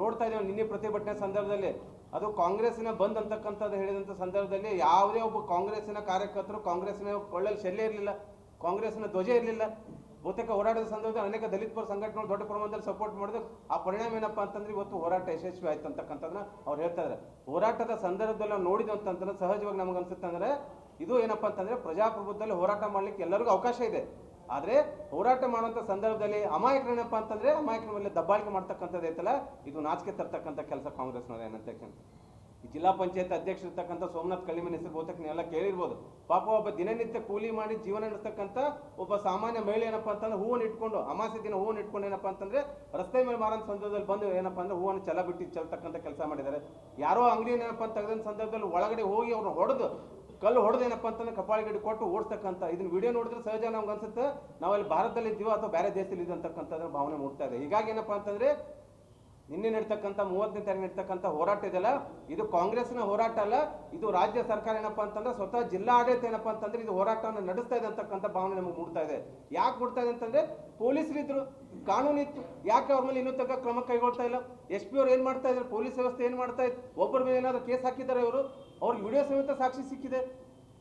ನೋಡ್ತಾ ಇದ್ದೀವಿ, ನಿನ್ನೆ ಪ್ರತಿಭಟನೆ ಸಂದರ್ಭದಲ್ಲಿ ಅದು ಕಾಂಗ್ರೆಸ್ನ ಬಂದ್ ಅಂತಕ್ಕಂಥದ್ದು ಹೇಳಿದಂಥ ಸಂದರ್ಭದಲ್ಲಿ ಯಾವುದೇ ಒಬ್ಬ ಕಾಂಗ್ರೆಸ್ಸಿನ ಕಾರ್ಯಕರ್ತರು ಕಾಂಗ್ರೆಸ್ಸಿನ ಕೊಳ್ಳಲ್ಲಿ ಶಲ್ಯ ಇರಲಿಲ್ಲ ಕಾಂಗ್ರೆಸ್ನ ಧ್ವಜ ಇರಲಿಲ್ಲ. ಬಹುತೇಕ ಹೋರಾಟದ ಸಂದರ್ಭದಲ್ಲಿ ಅನೇಕ ದಲಿತ ಸಂಘಟನೆಗಳು ದೊಡ್ಡ ಪ್ರಮಾಣದಲ್ಲಿ ಸಪೋರ್ಟ್ ಮಾಡಿದ್ರು. ಆ ಪರಿಣಾಮ ಏನಪ್ಪ ಅಂತಂದ್ರೆ ಇವತ್ತು ಹೋರಾಟ ಯಶಸ್ವಿ ಆಯ್ತು ಅಂತಕ್ಕಂಥದ್ದನ್ನ ಅವ್ರು ಹೇಳ್ತಾ ಇದ್ದಾರೆ ಹೋರಾಟದ ಸಂದರ್ಭದಲ್ಲಿ ನಾವು ನೋಡಿದ್ವಿ ಅಂತಂದ್ರೆ ಸಹಜವಾಗಿ ನಮ್ಗೆ ಅನ್ಸುತ್ತೆ ಅಂದ್ರೆ ಇದು ಏನಪ್ಪ ಅಂತಂದ್ರೆ ಪ್ರಜಾಪ್ರಭುತ್ವದಲ್ಲಿ ಹೋರಾಟ ಮಾಡ್ಲಿಕ್ಕೆ ಎಲ್ಲರಿಗೂ ಅವಕಾಶ ಇದೆ. ಆದ್ರೆ ಹೋರಾಟ ಮಾಡುವಂತ ಸಂದರ್ಭದಲ್ಲಿ ಅಮಾಯಕರೇನಪ್ಪ ಅಂತಂದ್ರೆ ಅಮಾಯಕರ ಮೇಲೆ ದಬ್ಬಾಳಿಕೆ ಮಾಡ್ತಕ್ಕಂಥದ್ದು ಐತಲ್ಲ? ಇದು ನಾಚಿಕೆ ತರ್ತಕ್ಕಂಥ ಕೆಲಸ ಕಾಂಗ್ರೆಸ್ನವ್ರು ಏನಂತ ಯಾಕಂದ್ರೆ ಈ ಜಿಲ್ಲಾ ಪಂಚಾಯತ್ ಅಧ್ಯಕ್ಷ ಇರ್ತಕ್ಕಂಥ ಸೋಮನಾಥ್ ಕಳ್ಳಿಮನೆ ಹೆಸರು ಬಹುತೇಕ ನೀವೆಲ್ಲ ಕೇಳಿರ್ಬೋದು. ಪಾಪ ಒಬ್ಬ ದಿನನಿತ್ಯ ಕೂಲಿ ಮಾಡಿ ಜೀವನ ನಡೆಸ್ತಕ್ಕಂಥ ಒಬ್ಬ ಸಾಮಾನ್ಯ ಮಹಿಳೆ ಏನಪ್ಪಾ ಅಂತಂದ್ರೆ ಹೂವನ್ನು ಇಟ್ಕೊಂಡು, ಅಮಾಸೆ ದಿನ ಹೂವನ್ನು ಇಟ್ಕೊಂಡು ಏನಪ್ಪ ಅಂತಂದ್ರೆ ರಸ್ತೆ ಮೇಲೆ ಮಾರೋ ಸಂದರ್ಭದಲ್ಲಿ ಬಂದು ಏನಪ್ಪಾ ಅಂದ್ರೆ ಹೂವನ್ನು ಚಲ ಬಿಟ್ಟು ಚಲ್ತಕ್ಕಂಥ ಕೆಲಸ ಮಾಡಿದ್ದಾರೆ. ಯಾರೋ ಅಂಗಡಿ ಏನಪ್ಪ ಅಂತ ಸಂದರ್ಭದಲ್ಲಿ ಒಳಗಡೆ ಹೋಗಿ ಅವ್ರನ್ನ ಹೊಡೆದು ಕಲ್ಲು ಹೊಡೆದೇನಪ್ಪ ಅಂತಂದ್ರೆ ಕಪಾಳಿಗಡಿ ಕೊಟ್ಟು ಓಡಿಸ್ತಕ್ಕಂಥ ಇದನ್ನ ವಿಡಿಯೋ ನೋಡಿದ್ರೆ ಸಹಜ ನಮ್ಗೆ ಅನ್ಸುತ್ತೆ, ನಾವಲ್ಲಿ ಭಾರತದಲ್ಲಿ ಇದ್ದೀವೋ ಅಥವಾ ಬೇರೆ ದೇಶದಲ್ಲಿ ಇದ್ದೀವಿ ಭಾವನೆ ಮೂಡ್ತಾ ಇದೆ. ಹೀಗಾಗಿ ಏನಪ್ಪಾ ಅಂತಂದ್ರೆ, ನಿನ್ನೆ ನಡ್ತಕ್ಕಂಥ, ಮೂವತ್ತನೇ ತಾರೀಕು ನಡ್ತಕ್ಕಂಥ ಹೋರಾಟ ಇದೆಲ್ಲ ಇದು ಕಾಂಗ್ರೆಸ್ನ ಹೋರಾಟ ಅಲ್ಲ, ಇದು ರಾಜ್ಯ ಸರ್ಕಾರ ಏನಪ್ಪಾ ಅಂತಂದ್ರೆ ಸ್ವತಃ ಜಿಲ್ಲಾ ಆಡಳಿತ ಏನಪ್ಪಾ ಅಂತಂದ್ರೆ ಇದು ಹೋರಾಟವನ್ನು ನಡೆಸ್ತಾ ಇದೆ ಅಂತಕ್ಕಂಥ ಭಾವನೆ ನಮಗೆ ಮೂಡ್ತಾ ಇದೆ. ಯಾಕೆ ಮೂಡ್ತಾ ಇದೆ ಅಂತಂದ್ರೆ ಪೊಲೀಸರಿದ್ರು ಕಾನೂನು ಇತ್ತು, ಯಾಕೆ ಅವ್ರ ಮೇಲೆ ಇನ್ನೂ ತಕ್ಕ ಕ್ರಮ ಕೈಗೊಳ್ತಾ ಇಲ್ಲ? ಎಸ್ ಪಿ ಅವ್ರು ಏನ್ ಮಾಡ್ತಾ ಇದ್ದಾರೆ ಪೊಲೀಸ್ ವ್ಯವಸ್ಥೆ ಏನ್ ಮಾಡ್ತಾ ಇತ್ತು? ಒಬ್ಬರ ಮೇಲೆ ಏನಾದ್ರು ಕೇಸ್ ಹಾಕಿದ್ದಾರೆ ಇವರು? ಅವ್ರಿಗೆ ವಿಡಿಯೋ ಸಮೇತ ಸಾಕ್ಷಿ ಸಿಕ್ಕಿದೆ.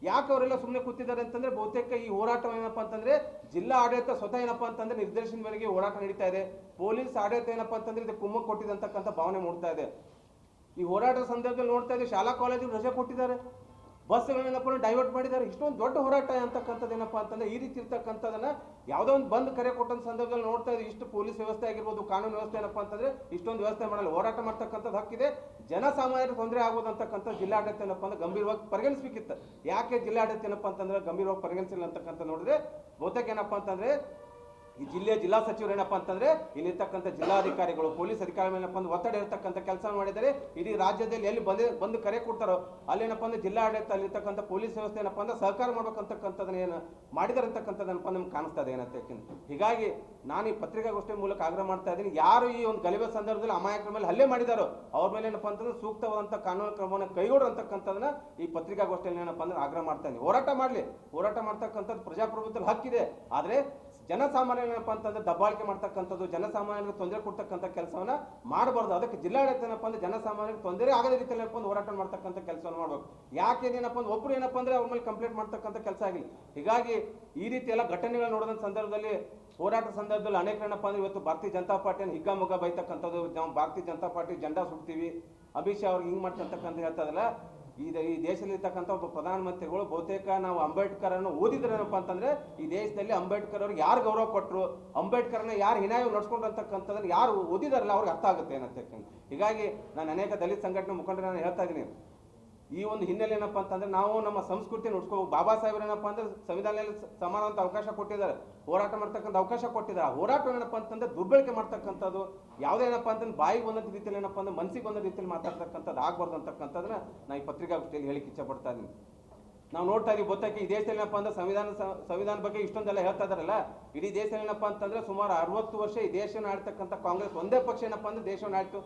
ಯಾಕೆ ಅವರೆಲ್ಲ ಸುಮ್ಮನೆ ಕೂತಿದ್ದಾರೆ ಅಂತಂದ್ರೆ ಬಹುತೇಕ ಈ ಹೋರಾಟ ಏನಪ್ಪಾ ಅಂತಂದ್ರೆ ಜಿಲ್ಲಾ ಆಡಳಿತ ಸ್ವತಃ ಏನಪ್ಪಾ ಅಂತಂದ್ರೆ ನಿರ್ದೇಶನ ಮೇರೆಗೆ ಹೋರಾಟ ನಡೀತಾ ಇದೆ. ಪೊಲೀಸ್ ಆಡಳಿತ ಏನಪ್ಪಾ ಅಂತಂದ್ರೆ ಇದು ಕುಮ್ಮ ಕೊಟ್ಟಿದೆ ಅಂತಕ್ಕಂಥ ಭಾವನೆ ಮೂಡ್ತಾ ಇದೆ. ಈ ಹೋರಾಟದ ಸಂದರ್ಭದಲ್ಲಿ ನೋಡ್ತಾ ಇದ್ದೀವಿ, ಶಾಲಾ ಕಾಲೇಜು ರಜೆ ಕೊಟ್ಟಿದ್ದಾರೆ. ಬಸ್ಗಳೇನಪ್ಪ ಡೈವರ್ಟ್ ಮಾಡಿದ್ದಾರೆ. ಇಷ್ಟೊಂದು ದೊಡ್ಡ ಹೋರಾಟ ಅಂತಕ್ಕಂಥದ್ದು ಏನಪ್ಪ ಅಂತಂದ್ರೆ, ಈ ರೀತಿ ಇರ್ತಕ್ಕಂಥದನ್ನ ಯಾವುದೋ ಒಂದು ಬಂದ್ ಕರೆ ಕೊಟ್ಟಂತ ಸಂದರ್ಭದಲ್ಲಿ ನೋಡ್ತಾ ಇದ್ದೀವಿ ಇಷ್ಟು ಪೊಲೀಸ್ ವ್ಯವಸ್ಥೆ ಆಗಿರ್ಬೋದು, ಕಾನೂನು ವ್ಯವಸ್ಥೆ ಏನಪ್ಪ ಅಂತಂದ್ರೆ ಇಷ್ಟೊಂದು ವ್ಯವಸ್ಥೆ ಮಾಡಲ್ಲ. ಹೋರಾಟ ಮಾಡ್ತಕ್ಕಂಥದ್ದು ಹಕ್ಕಿದೆ. ಜನಸಾಮಾನ್ಯರ ತೊಂದರೆ ಆಗೋದಂತಕ್ಕಂಥ ಜಿಲ್ಲಾಡಳಿತ ಏನಪ್ಪ ಅಂದ್ರೆ ಗಂಭೀರವಾಗಿ ಪರಿಗಣಿಸಬೇಕಿತ್ತು. ಯಾಕೆ ಜಿಲ್ಲಾಡಳಿತ ಏನಪ್ಪ ಅಂತಂದ್ರೆ ಗಂಭೀರವಾಗಿ ಪರಿಗಣಿಸಿಲ್ಲ ಅಂತಕ್ಕಂಥ ನೋಡಿದ್ರೆ ಬಹುತೇಕ ಏನಪ್ಪಾ ಅಂತಂದ್ರೆ ಈ ಜಿಲ್ಲೆಯ ಜಿಲ್ಲಾ ಸಚಿವರು ಏನಪ್ಪ ಅಂತಂದ್ರೆ ಇಲ್ಲಿರ್ತಕ್ಕಂಥ ಜಿಲ್ಲಾಧಿಕಾರಿಗಳು, ಪೊಲೀಸ್ ಅಧಿಕಾರಿ ಮೇಲೆ ಏನಪ್ಪಾ ಅಂದ್ರೆ ಒತ್ತಡ ಇರತಕ್ಕಂಥ ಕೆಲಸ ಮಾಡಿದರೆ ಇಡೀ ರಾಜ್ಯದಲ್ಲಿ ಎಲ್ಲಿ ಬಂದು ಬಂದು ಕರೆ ಕೊಡ್ತಾರೋ, ಅಲ್ಲೇನಪ್ಪ ಅಂದ್ರೆ ಜಿಲ್ಲಾಡಳಿತ ಅಲ್ಲಿರ್ತಕ್ಕಂಥ ಪೊಲೀಸ್ ವ್ಯವಸ್ಥೆ ಏನಪ್ಪ ಅಂದ್ರೆ ಸಹಕಾರ ಮಾಡ್ಬೇಕಂತಕ್ಕಂಥದ್ದನ್ನ ಏನು ಮಾಡಿದಾರೆ ಅಂತಕ್ಕಂಥದ್ದನ್ನಪ್ಪ ನಮ್ಗೆ ಕಾಣಿಸ್ತಾ ಇದೆ ಏನಂತ ಹೀಗಾಗಿ ನಾನು ಈ ಪತ್ರಿಕಾಗೋಷ್ಠಿ ಮೂಲಕ ಆಗ್ರಹ ಮಾಡ್ತಾ ಇದ್ದೀನಿ. ಯಾರು ಈ ಒಂದು ಗಲಭೆ ಸಂದರ್ಭದಲ್ಲಿ ಅಮಾಯಕರ ಮೇಲೆ ಹಲ್ಲೆ ಮಾಡಿದಾರೋ, ಅವ್ರ ಮೇಲೆ ಏನಪ್ಪ ಅಂತಂದ್ರೆ ಸೂಕ್ತವಾದಂಥ ಕಾನೂನು ಕ್ರಮವನ್ನು ಕೈಗೊಳ್ಳು ಅಂತಕ್ಕಂಥದ್ದನ್ನ ಈ ಪತ್ರಿಕಾಗೋಷ್ಠಿಯಲ್ಲಿ ಏನಪ್ಪ ಅಂದ್ರೆ ಆಗ್ರಹ ಮಾಡ್ತಾ ಇದ್ದೀನಿ. ಹೋರಾಟ ಮಾಡಲಿ. ಹೋರಾಟ ಮಾಡ್ತಕ್ಕಂಥದ್ದು ಪ್ರಜಾಪ್ರಭುತ್ವದ ಹಕ್ಕಿದೆ. ಆದ್ರೆ ಜನಸಾಮಾನ್ಯರು ಏನಪ್ಪ ಅಂತಂದ್ರೆ ದಬ್ಬಾಳಿಕೆ ಮಾಡ್ತಕ್ಕಂಥದ್ದು, ಜನಸಾಮಾನ್ಯರಿಗೆ ತೊಂದರೆ ಕೊಡ್ತಕ್ಕಂಥ ಕೆಲಸವನ್ನ ಮಾಡಬಾರ್ದು. ಅದಕ್ಕೆ ಜಿಲ್ಲಾಡಳಿತ ಏನಪ್ಪ ಅಂದ್ರೆ ಜನಸಾಮಾನ್ಯರಿಗೆ ತೊಂದರೆ ಆಗದ ರೀತಿಯಲ್ಲಿ ಏನಪ್ಪ ಅಂದ್ರೆ ಹೋರಾಟ ಮಾಡ್ತಕ್ಕಂಥ ಕೆಲಸವನ್ನು ಮಾಡ್ಬೇಕು. ಯಾಕೆ ಏನಪ್ಪ ಅಂದ್ರೆ ಒಬ್ರು ಏನಪ್ಪ ಅಂದ್ರೆ ಅವ್ರ ಮೇಲೆ ಕಂಪ್ಲೇಂಟ್ ಮಾಡ್ತಕ್ಕಂಥ ಕೆಲಸ ಆಗಿಲ್ಲ. ಹೀಗಾಗಿ ಈ ರೀತಿ ಎಲ್ಲ ಘಟನೆಗಳು ನೋಡಿದ ಸಂದರ್ಭದಲ್ಲಿ ಹೋರಾಟ ಸಂದರ್ಭದಲ್ಲಿ ಅನೇಕ ಏನಪ್ಪ ಅಂದ್ರೆ ಇವತ್ತು ಭಾರತೀಯ ಜನತಾ ಪಾರ್ಟಿಯನ್ನು ಹಿಗ್ಗಾಮುಗ್ಗ ಬೈತಕ್ಕಂಥದ್ದು, ನಾವು ಭಾರತೀಯ ಜನತಾ ಪಾರ್ಟಿ ಜೆಂಡಾ ಸುಡ್ತೀವಿ. ಅಮಿತ್ ಶಾ ಅವ್ರಿಗೆ ಹಿಂಗೆ ಮಾಡ್ತಕ್ಕಂಥ ಹೇಳ್ತದಲ್ಲ ಈ ಈ ದೇಶದಲ್ಲಿ ಇರ್ತಕ್ಕಂಥ ಒಬ್ಬ ಪ್ರಧಾನಮಂತ್ರಿಗಳು ಬಹುತೇಕ ನಾವು ಅಂಬೇಡ್ಕರನ್ನು ಓದಿದ್ರೇನಪ್ಪ ಅಂತಂದ್ರೆ, ಈ ದೇಶದಲ್ಲಿ ಅಂಬೇಡ್ಕರ್ ಅವ್ರಿಗೆ ಯಾರು ಗೌರವ ಕೊಟ್ಟರು ಅಂಬೇಡ್ಕರ್ನ ಯಾರು ಹಿನಾಯ ನಡ್ಸ್ಕೊಂಡು ಅಂತಕ್ಕಂಥದ್ದನ್ನು ಯಾರು ಓದಿದಾರಲ್ಲ ಅವ್ರಿಗೆ ಅರ್ಥ ಆಗುತ್ತೆ ಏನಂತ ಹೀಗಾಗಿ ನಾನು ಅನೇಕ ದಲಿತ ಸಂಘಟನೆ ಮುಖಂಡರು ನಾನು ಹೇಳ್ತಾ ಇದ್ದೀನಿ. ಈ ಒಂದು ಹಿನ್ನೆಲೆ ಏನಪ್ಪ ಅಂತಂದ್ರೆ ನಾವು ನಮ್ಮ ಸಂಸ್ಕೃತಿ ನುಡ್ಸ್ಕೋಬೇಕು ಬಾಬಾ ಸಾಹೇಬ್ರು ಏನಪ್ಪ ಅಂದ್ರೆ ಸಂವಿಧಾನದಲ್ಲಿ ಸಮಾನ ಅಂತ ಅವಕಾಶ ಕೊಟ್ಟಿದ್ದಾರೆ. ಹೋರಾಟ ಮಾಡ್ತಕ್ಕಂಥ ಅವಕಾಶ ಕೊಟ್ಟಿದ್ದಾರೆ. ಹೋರಾಟ ಏನಪ್ಪ ಅಂತಂದ್ರೆ ದುರ್ಬಳಕೆ ಮಾಡ್ತಕ್ಕಂಥದ್ದು. ಯಾವುದೇ ಏನಪ್ಪ ಅಂತಂದ್ರೆ ಬಾಯಿಗೆ ಒಂದೊಂದು ರೀತಿಯಲ್ಲಿ ಏನಪ್ಪ ಅಂದ್ರೆ ಮನಸ್ಸಿಗೆ ಒಂದೊಂದು ರೀತಿಯಲ್ಲಿ ಮಾತಾಡ್ತಕ್ಕಂಥದ್ದು ಆಗ್ಬಾರ್ದು ಅಂತಕ್ಕಂಥದ್ದನ್ನ ನಾನು ಈ ಪತ್ರಿಕಾಗೋಷ್ಠಿಯಲ್ಲಿ ಹೇಳಿಕ್ಕೆ ಇಚ್ಛಪಡ್ತಾ ಇದ್ದೀನಿ. ನಾವು ನೋಡ್ತಾ ಇದೀವಿ ಗೊತ್ತಾಗಿ ಈ ದೇಶದಲ್ಲಿ ಏನಪ್ಪ ಅಂದ್ರೆ ಸಂವಿಧಾನ ಸಂವಿಧಾನ ಬಗ್ಗೆ ಇಷ್ಟೊಂದೆಲ್ಲ ಹೇಳ್ತಾ ಇದಾರಲ್ಲ. ಇಡೀ ದೇಶದಲ್ಲಿ ಏನಪ್ಪ ಅಂತಂದ್ರೆ ಸುಮಾರು ಅರವತ್ತು ವರ್ಷ ಈ ದೇಶನ ಆಡ್ತಕ್ಕಂಥ ಕಾಂಗ್ರೆಸ್ ಒಂದೇ ಪಕ್ಷ ಏನಪ್ಪ ಅಂದ್ರೆ ದೇಶವನ್ನು ಆಳ್ತು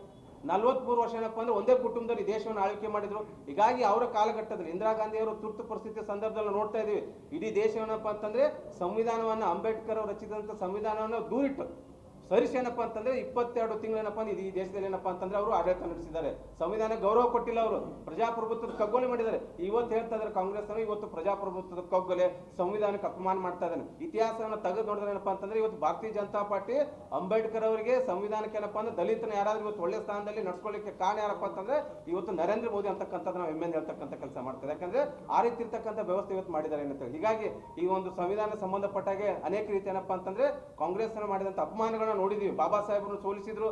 ನಲ್ವತ್ಮೂರು ವರ್ಷ ಏನಪ್ಪ ಅಂದ್ರೆ ಒಂದೇ ಕುಟುಂಬದಲ್ಲಿ ದೇಶವನ್ನು ಆಳ್ವಿಕೆ ಮಾಡಿದ್ರು. ಹೀಗಾಗಿ ಅವರ ಕಾಲಘಟ್ಟದಲ್ಲಿ ಇಂದಿರಾ ಗಾಂಧಿ ಅವರು ತುರ್ತು ಪರಿಸ್ಥಿತಿ ಸಂದರ್ಭದಲ್ಲಿ ನೋಡ್ತಾ ಇದೀವಿ. ಇಡೀ ದೇಶವನ್ನಪ್ಪ ಅಂತಂದ್ರೆ ಸಂವಿಧಾನವನ್ನ ಅಂಬೇಡ್ಕರ್ ಅವರು ರಚಿಸಿದಂತ ಸಂವಿಧಾನವನ್ನು ದೂರಿಟ್ಟು. ಸರಿಸಿ ಏನಪ್ಪ ಅಂತಂದ್ರೆ ಇಪ್ಪತ್ತೆರಡು ತಿಂಗಳು ಏನಪ್ಪ ಅಂದ್ರೆ ಈ ದೇಶದಲ್ಲಿ ಏನಪ್ಪ ಅಂತಂದ್ರೆ ಅವರು ಆಡಳಿತ ನಡೆಸಿದ್ದಾರೆ. ಸಂವಿಧಾನ ಗೌರವ ಕೊಟ್ಟಿಲ್ಲ ಅವರು. ಪ್ರಜಾಪ್ರಭುತ್ವದ ಕಗ್ಗೊಲೆ ಮಾಡಿದ್ದಾರೆ. ಇವತ್ತು ಹೇಳ್ತಾ ಇದ್ದಾರೆ ಕಾಂಗ್ರೆಸ್ ಇವತ್ತು ಪ್ರಜಾಪ್ರಭುತ್ವದ ಕಗ್ಗೊಲೆ. ಸಂವಿಧಾನಕ್ಕೆ ಅಪಮಾನ ಮಾಡ್ತಾ ಇದ್ದಾನೆ. ಇತಿಹಾಸವನ್ನು ತೆಗೆದು ನೋಡಿದ್ರೆ ಏನಪ್ಪ ಅಂತಂದ್ರೆ ಇವತ್ತು ಭಾರತೀಯ ಜನತಾ ಪಾರ್ಟಿ ಅಂಬೇಡ್ಕರ್ ಅವರಿಗೆ ಸಂವಿಧಾನಕ್ಕೆ ಏನಪ್ಪ ಅಂದ್ರೆ ದಲಿತನ ಯಾರಾದ್ರೂ ಇವತ್ತು ಒಳ್ಳೆ ಸ್ಥಾನದಲ್ಲಿ ನಡ್ಸ್ಕೊಳ್ಳಿಕ್ಕೆ ಕಾರಣ ಯಾರಪ್ಪ ಅಂತಂದ್ರೆ ಇವತ್ತು ನರೇಂದ್ರ ಮೋದಿ ಅಂತಕ್ಕಂಥದ್ದು ನಾವು ಹೆಮ್ಮೆಯಿಂದ ಹೇಳ್ತಕ್ಕಂಥ ಕೆಲಸ ಮಾಡ್ತಾರೆ ಯಾಕಂದ್ರೆ ಆ ರೀತಿ ಇರ್ತಕ್ಕಂಥ ವ್ಯವಸ್ಥೆ ಇವತ್ತು ಮಾಡಿದ್ದಾರೆ ಏನಂತ ಹೀಗಾಗಿ ಈ ಒಂದು ಸಂವಿಧಾನ ಸಂಬಂಧಪಟ್ಟಾಗೆ ಅನೇಕ ರೀತಿ ಏನಪ್ಪ ಅಂತಂದ್ರೆ ಕಾಂಗ್ರೆಸ್ ಮಾಡಿದಂಥ ಅಪಮಾನಗಳನ್ನ ನೋಡಿದೀವಿ. ಬಾಬಾ ಸಾಹೇಬ್ರನ್ನು ಸೋಲಿಸಿದ್ರು.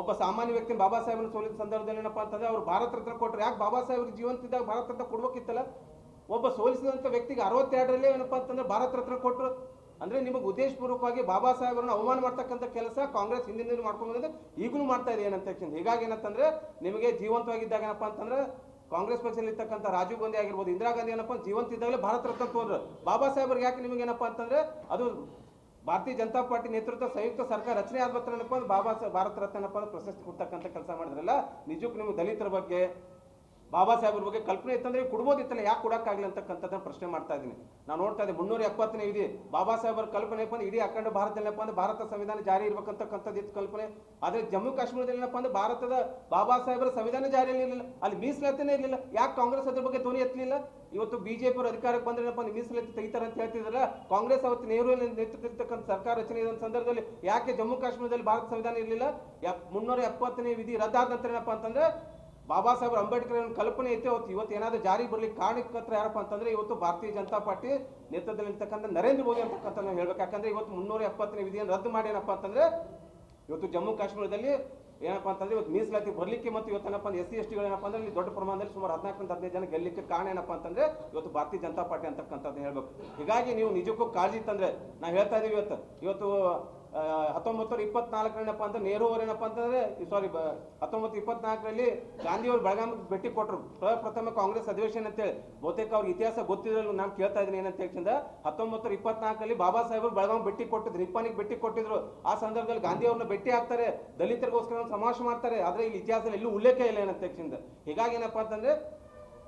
ಒಬ್ಬ ಸಾಮಾನ್ಯ ವ್ಯಕ್ತಿ ಬಾಬಾ ಸಾಹೇಬರನ್ನು ಸೋಲಿದ ಸಂದರ್ಭದಲ್ಲಿ ಏನಪ್ಪ ಅಂತಂದ್ರೆ ಅವ್ರು ಭಾರತ ರತ್ನ ಕೊಟ್ಟರು ಯಾಕೆ ಬಾಬಾ ಸಾಹೇಬ್ರಿಗೆ ಜೀವಂತಿದ್ದಾಗ ಭಾರತ ರತ್ನ ಕೊಡ್ಬೇಕಿತ್ತಲ್ಲ? ಒಬ್ಬ ಸೋಲಿಸಿದಂಥ ವ್ಯಕ್ತಿಗೆ ಅರವತ್ತೆರಡರಲ್ಲೇ ಏನಪ್ಪ ಅಂತಂದ್ರೆ ಭಾರತ ರತ್ನ ಕೊಟ್ಟರು ಅಂದರೆ ನಿಮಗೆ ಉದ್ದೇಶಪೂರ್ವಕವಾಗಿ ಬಾಬಾ ಸಾಹೇಬ್ರನ್ನ ಅವಮಾನ ಮಾಡ್ತಕ್ಕಂಥ ಕೆಲಸ ಕಾಂಗ್ರೆಸ್ ಹಿಂದಿನ ಮಾಡ್ಕೊಂಡು ಬಂದಿದೆ. ಈಗಲೂ ಮಾಡ್ತಾ ಇದೆ ಏನಂತ. ಹೀಗಾಗಿ ಏನಂತಂದ್ರೆ ನಿಮಗೆ ಜೀವಂತವಾಗಿದ್ದಾಗ ಏನಪ್ಪ ಅಂತಂದ್ರೆ ಕಾಂಗ್ರೆಸ್ ಪಕ್ಷದಲ್ಲಿ ಇರ್ತಕ್ಕಂಥ ರಾಜೀವ್ ಗಾಂಧಿ ಆಗಿರ್ಬೋದು, ಇಂದಿರಾ ಗಾಂಧಿ ಏನಪ್ಪ ಜೀವಂತ ಇದ್ದಾಗಲೇ ಭಾರತ ರತ್ನ ತಗೊಂಡ್ರು. ಬಾಬಾ ಸಾಹೇಬ್ರಿಗೆ ಯಾಕೆ ನಿಮಗೆ ಏನಪ್ಪ ಅಂತಂದ್ರೆ ಅದು ಭಾರತೀಯ ಜನತಾ ಪಾರ್ಟಿ ನೇತೃತ್ವ ಸಂಯುಕ್ತ ಸರ್ಕಾರ ರಚನೆ ಆದ ಅಂದ್ರೆ ಬಾಬಾ ಭಾರತ ರತ್ನಪ್ಪ ಪ್ರಶಸ್ತಿ ಕೊಡ್ತಕ್ಕಂಥ ಕೆಲಸ ಮಾಡಿದ್ರಲ್ಲ. ನಿಜಕ್ಕೂ ನಿಮ್ಗೆ ದಲಿತರ ಬಗ್ಗೆ ಬಾಬಾ ಸಾಹೇಬ್ರ ಬಗ್ಗೆ ಕಲ್ಪನೆ ಇತ್ತಂದ್ರೆ ಕೊಡ್ಬೋದಿತ್ತಲ್ಲ, ಯಾಕೆ ಕೊಡೋಕ್ಕಾಗಲಿ ಅಂತಕ್ಕಂಥದ್ದು ಪ್ರಶ್ನೆ ಮಾಡ್ತಾ ಇದ್ದೀನಿ. ನಾನು ನೋಡ್ತಾ ಇದ್ದೆ ಮುನ್ನೂರ ಎಪ್ಪತ್ತನೇ ವಿಧಿ ಬಾಬಾ ಸಾಹೇಬ್ರ ಕಲ್ಪನೆ ಏನಪ್ಪ ಅಂದ್ರೆ ಇಡೀ ಅಖಂಡ ಭಾರತದಲ್ಲಿ ಏನಪ್ಪ ಅಂದ್ರೆ ಭಾರತ ಸಂವಿಧಾನ ಜಾರಿ ಇರ್ಬೇಕಂತಕ್ಕಂಥದ್ದು ಇತ್ತು ಕಲ್ಪನೆ. ಆದರೆ ಜಮ್ಮು ಕಾಶ್ಮೀರದಲ್ಲಿ ಏನಪ್ಪ ಅಂದ್ರೆ ಭಾರತದ ಬಾಬಾ ಸಾಹೇಬ್ರ ಸಂವಿಧಾನ ಜಾರಿಯಲ್ಲಿ ಇರಲಿಲ್ಲ, ಅಲ್ಲಿ ಮೀಸಲಾತಿನೇ ಇರಲಿಲ್ಲ. ಯಾಕೆ ಕಾಂಗ್ರೆಸ್ ಅದ್ರ ಬಗ್ಗೆ ಧ್ವನಿ ಎತ್ತಲಿಲ್ಲ? ಇವತ್ತು ಬಿಜೆಪಿ ಅವರು ಅಧಿಕಾರಕ್ಕೆ ಬಂದ್ರೆ ಏನಪ್ಪ ಅಂದ್ರೆ ಮೀಸಲಾತಿ ತೆಗಿತಾರೆ ಅಂತ ಹೇಳ್ತಿದ್ರಲ್ಲ ಕಾಂಗ್ರೆಸ್ ಅವತ್ತು ನೆಹರು ನೇತೃತ್ವ ಸರ್ಕಾರ ರಚನೆ ಇದ್ದ ಸಂದರ್ಭದಲ್ಲಿ ಯಾಕೆ ಜಮ್ಮು ಕಾಶ್ಮೀರದಲ್ಲಿ ಭಾರತ ಸಂವಿಧಾನ ಇರಲಿಲ್ಲ? ಮುನ್ನೂರ ಎಪ್ಪತ್ತನೇ ವಿಧಿ ರದ್ದಾದ ನಂತರ ಏನಪ್ಪ ಅಂತಂದ್ರೆ ಬಾಬಾ ಸಾಹೇಬ್ ಅಂಬೇಡ್ಕರ್ ಕಲ್ಪನೆ ಐತೆ, ಅವತ್ತು ಇವತ್ತು ಏನಾದರೂ ಜಾರಿ ಬರ್ಲಿಕ್ಕೆ ಕಾರಣಕ್ಕತ್ರ ಯಾರಪ್ಪ ಅಂತಂದ್ರೆ ಇವತ್ತು ಭಾರತೀಯ ಜನತಾ ಪಾರ್ಟಿ ನೇತೃತ್ವದಲ್ಲಿ ಇರ್ತಕ್ಕಂಥ ನರೇಂದ್ರ ಮೋದಿ ಅಂತಕ್ಕಂಥ ನಾವು ಹೇಳ್ಬೇಕು. ಯಾಕಂದ್ರೆ ಇವತ್ತು ಮುನ್ನೂರ ಎಪ್ಪತ್ತನೇ ವಿಧಿಯನ್ನು ರದ್ದು ಮಾಡಿ ಏನಪ್ಪ ಅಂತಂದ್ರೆ ಇವತ್ತು ಜಮ್ಮು ಕಾಶ್ಮೀರದಲ್ಲಿ ಏನಪ್ಪ ಅಂತಂದ್ರೆ ಇವತ್ತು ಮೀಸಲಾತಿ ಬರಲಿಕ್ಕೆ ಮತ್ತು ಇವತ್ತು ಏನಪ್ಪ ಎಸ್ ಸಿ, ಎಸ್ ಟಿಗಳು ಏನಪ್ಪ ಅಂದ್ರೆ ಇಲ್ಲಿ ದೊಡ್ಡ ಪ್ರಮಾಣದಲ್ಲಿ ಸುಮಾರು ಹದಿನಾಲ್ಕರಿಂದ ಹದಿನೈದು ಜನ ಗೆಲ್ಲಲಿಕ್ಕೆ ಕಾರಣ ಏನಪ್ಪ ಅಂತಂದ್ರೆ ಇವತ್ತು ಭಾರತೀಯ ಜನತಾ ಪಾರ್ಟಿ ಅಂತಕ್ಕಂಥದ್ದು ಹೇಳ್ಬೇಕು. ಹೀಗಾಗಿ ನೀವು ನಿಜಕ್ಕೂ ಕಾಳಜಿ ತಂದ್ರೆ ನಾವು ಹೇಳ್ತಾ ಇದ್ದೀವಿ ಇವತ್ತು. ಇವತ್ತು ಹತ್ತೊಂಬತ್ತು ನೂರ ಇಪ್ಪತ್ನಾಲ್ಕನೇನಪ್ಪ ಅಂತ ನೆಹರು ಏನಪ್ಪ ಅಂತಂದ್ರೆ ಸಾರಿ ಹತ್ತೊಂಬತ್ತು ಇಪ್ಪತ್ನಾಲ್ಕರಲ್ಲಿ ಗಾಂಧಿ ಅವರು ಬೆಳಗಾವಿಗೆ ಭೇಟಿ ಕೊಟ್ಟರು ಪ್ರಥಮ ಕಾಂಗ್ರೆಸ್ ಅಧಿವೇಶನ ಅಂತೇಳಿ ಬಹುತೇಕ ಅವ್ರ ಇತಿಹಾಸ ಗೊತ್ತಿರಲು ನಾನು ಕೇಳ್ತಾ ಇದ್ದೀನಿ ಏನಂತ ಹೇಳ್ತಿಂದ ಹತ್ತೊಂಬತ್ತು ಇಪ್ಪತ್ನಾಲ್ಕರಲ್ಲಿ ಬಾಬಾ ಸಾಹೇಬರು ಬೆಳಗಾವಿ ಭೇಟಿ ಕೊಟ್ಟಿದ್ರು. ನಿಪ್ಪಾನಿಗೆ ಭೇಟಿ ಕೊಟ್ಟಿದ್ರು. ಆ ಸಂದರ್ಭದಲ್ಲಿ ಗಾಂಧಿ ಅವ್ರನ್ನ ಭೇಟಿ ಆಗ್ತಾರೆ. ದಲಿತರಿಗೋಸ್ಕರ ಸಮಾವೇಶ ಮಾಡ್ತಾರೆ. ಆದ್ರೆ ಇಲ್ಲಿ ಇತಿಹಾಸದಲ್ಲಿ ಎಲ್ಲೂ ಉಲ್ಲೇಖ ಇಲ್ಲ ಏನಂತ ಹೇಳ್ತಿಂದ ಹೀಗಾಗಿ ಏನಪ್ಪ ಅಂತಂದ್ರೆ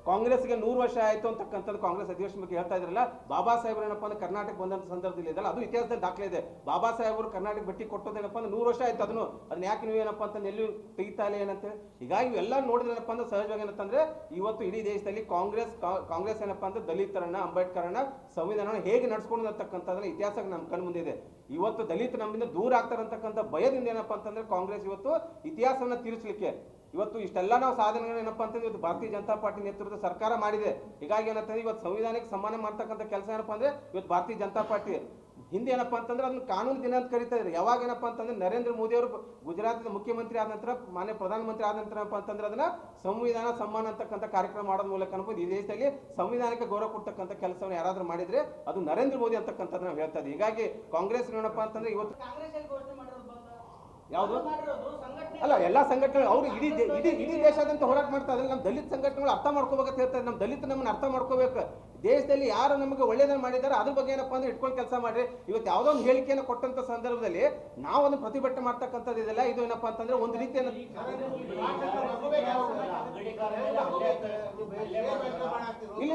ಕಾಂಗ್ರೆಸ್ಗೆ ನೂರು ವರ್ಷ ಆಯಿತು ಅಂತಕ್ಕಂಥದ್ದು ಕಾಂಗ್ರೆಸ್ ಅಧಿವೇಶನ ಬಗ್ಗೆ ಹೇಳ್ತಾ ಇದ್ರಲ್ಲ, ಬಾಬಾ ಸಾಹೇಬ್ರು ಏನಪ್ಪ ಅಂದ್ರೆ ಕರ್ನಾಟಕ ಬಂದಂಥ ಸಂದರ್ಭದಲ್ಲಿ ಇದೆಲ್ಲ ಅದು ಇತಿಹಾಸದಲ್ಲಿ ದಾಖಲೆ ಇದೆ. ಬಾಬಾ ಸಾಹೇಬರು ಕರ್ನಾಟಕ ಭೇಟಿ ಕೊಟ್ಟೋದೇನಪ್ಪ ಅಂದ್ರೆ ನೂರು ವರ್ಷ ಆಯ್ತು ಅದನ್ನು. ಅದನ್ನ ಯಾಕೆ ನೀವು ಏನಪ್ಪ ಅಂತ ಎಲ್ಲೂ ತೆಗಿತಾ ಇಲ್ಲ ಏನಂತ? ಹೀಗಾಗಿ ಇವೆಲ್ಲ ನೋಡಿದ್ರೆ ಏನಪ್ಪ ಅಂದ್ರೆ ಸಹಜವಾಗಿ ಏನಂತಂದ್ರೆ ಇವತ್ತು ಇಡೀ ದೇಶದಲ್ಲಿ ಕಾಂಗ್ರೆಸ್ ಕಾಂಗ್ರೆಸ್ ಏನಪ್ಪ ಅಂದ್ರೆ ದಲಿತರನ್ನ, ಅಂಬೇಡ್ಕರನ್ನ ಸಂವಿಧಾನ ಹೇಗೆ ನಡ್ಸ್ಕೊಂಡು ಅಂತಕ್ಕಂಥದ್ದನ್ನ ಇತಿಹಾಸ ನಮ್ಮ ಕಣ್ಣು ಮುಂದೆ ಇದೆ. ಇವತ್ತು ದಲಿತ ನಮ್ಮಿಂದ ದೂರ ಆಗ್ತಾರಂತಕ್ಕಂಥ ಭಯದಿಂದ ಏನಪ್ಪ ಅಂತಂದ್ರೆ ಕಾಂಗ್ರೆಸ್ ಇವತ್ತು ಇತಿಹಾಸವನ್ನ ತೀರಿಸಲಿಕ್ಕೆ ಇವತ್ತು ಇಷ್ಟೆಲ್ಲ ನಾವು ಸಾಧನೆಗಳು ಏನಪ್ಪ ಅಂತಂದ್ರೆ ಇವತ್ತು ಭಾರತೀಯ ಜನತಾ ಪಾರ್ಟಿ ನೇತೃತ್ವದ ಸರ್ಕಾರ ಮಾಡಿದೆ. ಹೀಗಾಗಿ ಏನಂತಂದ್ರೆ ಇವತ್ತು ಸಂವಿಧಾನಕ್ಕೆ ಸಮ್ಮಾನ ಮಾಡ್ತಕ್ಕಂಥ ಕೆಲಸ ಏನಪ್ಪ ಅಂದ್ರೆ ಇವತ್ತು ಭಾರತೀಯ ಜನತಾ ಪಾರ್ಟಿ. ಹಿಂದೆ ಏನಪ್ಪ ಅಂತಂದ್ರೆ ಅದನ್ನ ಕಾನೂನು ದಿನ ಅಂತ ಕರೀತಾ ಇದ್ರು ಯಾವಾಗ ಏನಪ್ಪ ಅಂತಂದ್ರೆ ನರೇಂದ್ರ ಮೋದಿ ಅವರು ಗುಜರಾತ್ನ ಮುಖ್ಯಮಂತ್ರಿ ಆದ ನಂತರ, ಮಾನ್ಯ ಪ್ರಧಾನಮಂತ್ರಿ ಆದ ನಂತರ ಏನಪ್ಪ ಅಂತಂದ್ರೆ ಅದನ್ನ ಸಂವಿಧಾನ ಸಮ್ಮಾನ ಅಂತಕ್ಕಂಥ ಕಾರ್ಯಕ್ರಮ ಮಾಡೋದ್ ಮೂಲಕ ಅನ್ಬೋದು. ಈ ದೇಶದಲ್ಲಿ ಸಂವಿಧಾನಕ್ಕೆ ಗೌರವ ಕೊಡ್ತಕ್ಕಂಥ ಕೆಲಸವನ್ನು ಯಾರಾದ್ರೂ ಮಾಡಿದ್ರೆ ಅದು ನರೇಂದ್ರ ಮೋದಿ ಅಂತಕ್ಕಂಥದ್ದು ನಾವು ಹೇಳ್ತಾ ಇದ್ದೀವಿ. ಹೀಗಾಗಿ ಕಾಂಗ್ರೆಸ್ ಏನಪ್ಪ ಅಂತಂದ್ರೆ ಇವತ್ತು ಕಾಂಗ್ರೆಸ್ ಅಲ್ಲಿ ಘೋಷಣೆ ಮಾಡಿರೋದು ಬಂದ ಯಾವುದು? ಅಲ್ಲ ಎಲ್ಲ ಸಂಘಟನೆಗಳು ಅವರು ಇಡೀ ಇಡೀ ಇಡೀ ದೇಶಾದ್ಯಂತ ಹೋರಾಟ ಮಾಡ್ತಾ ಇದ್ರೆ ನಮ್ಮ ದಲಿತ ಸಂಘಟನೆಗಳು ಅರ್ಥ ಮಾಡ್ಕೋಬೇಕಂತ ಹೇಳ್ತಾರೆ. ನಮ್ಮ ದಲಿತ ನಮ್ಮನ್ನ ಅರ್ಥ ಮಾಡ್ಕೋಬೇಕು. ದೇಶದಲ್ಲಿ ಯಾರು ನಮಗೆ ಒಳ್ಳೇದನ್ನ ಮಾಡಿದ್ದಾರೆ ಅದ್ರ ಬಗ್ಗೆ ಏನಪ್ಪಾ ಅಂದ್ರೆ ಇಟ್ಕೊಂಡು ಕೆಲಸ ಮಾಡ್ರಿ. ಇವತ್ತು ಯಾವುದೋ ಒಂದು ಹೇಳಿಕೆಯನ್ನು ಕೊಟ್ಟಂತ ಸಂದರ್ಭದಲ್ಲಿ ನಾವು ಅದನ್ನು ಪ್ರತಿಭಟನೆ ಮಾಡ್ತಕ್ಕಂಥದ್ದು ಇದೆಲ್ಲ. ಇದು ಏನಪ್ಪಾ ಅಂತಂದ್ರೆ ಒಂದು ರೀತಿಯ ಇಲ್ಲ ಇಲ್ಲ,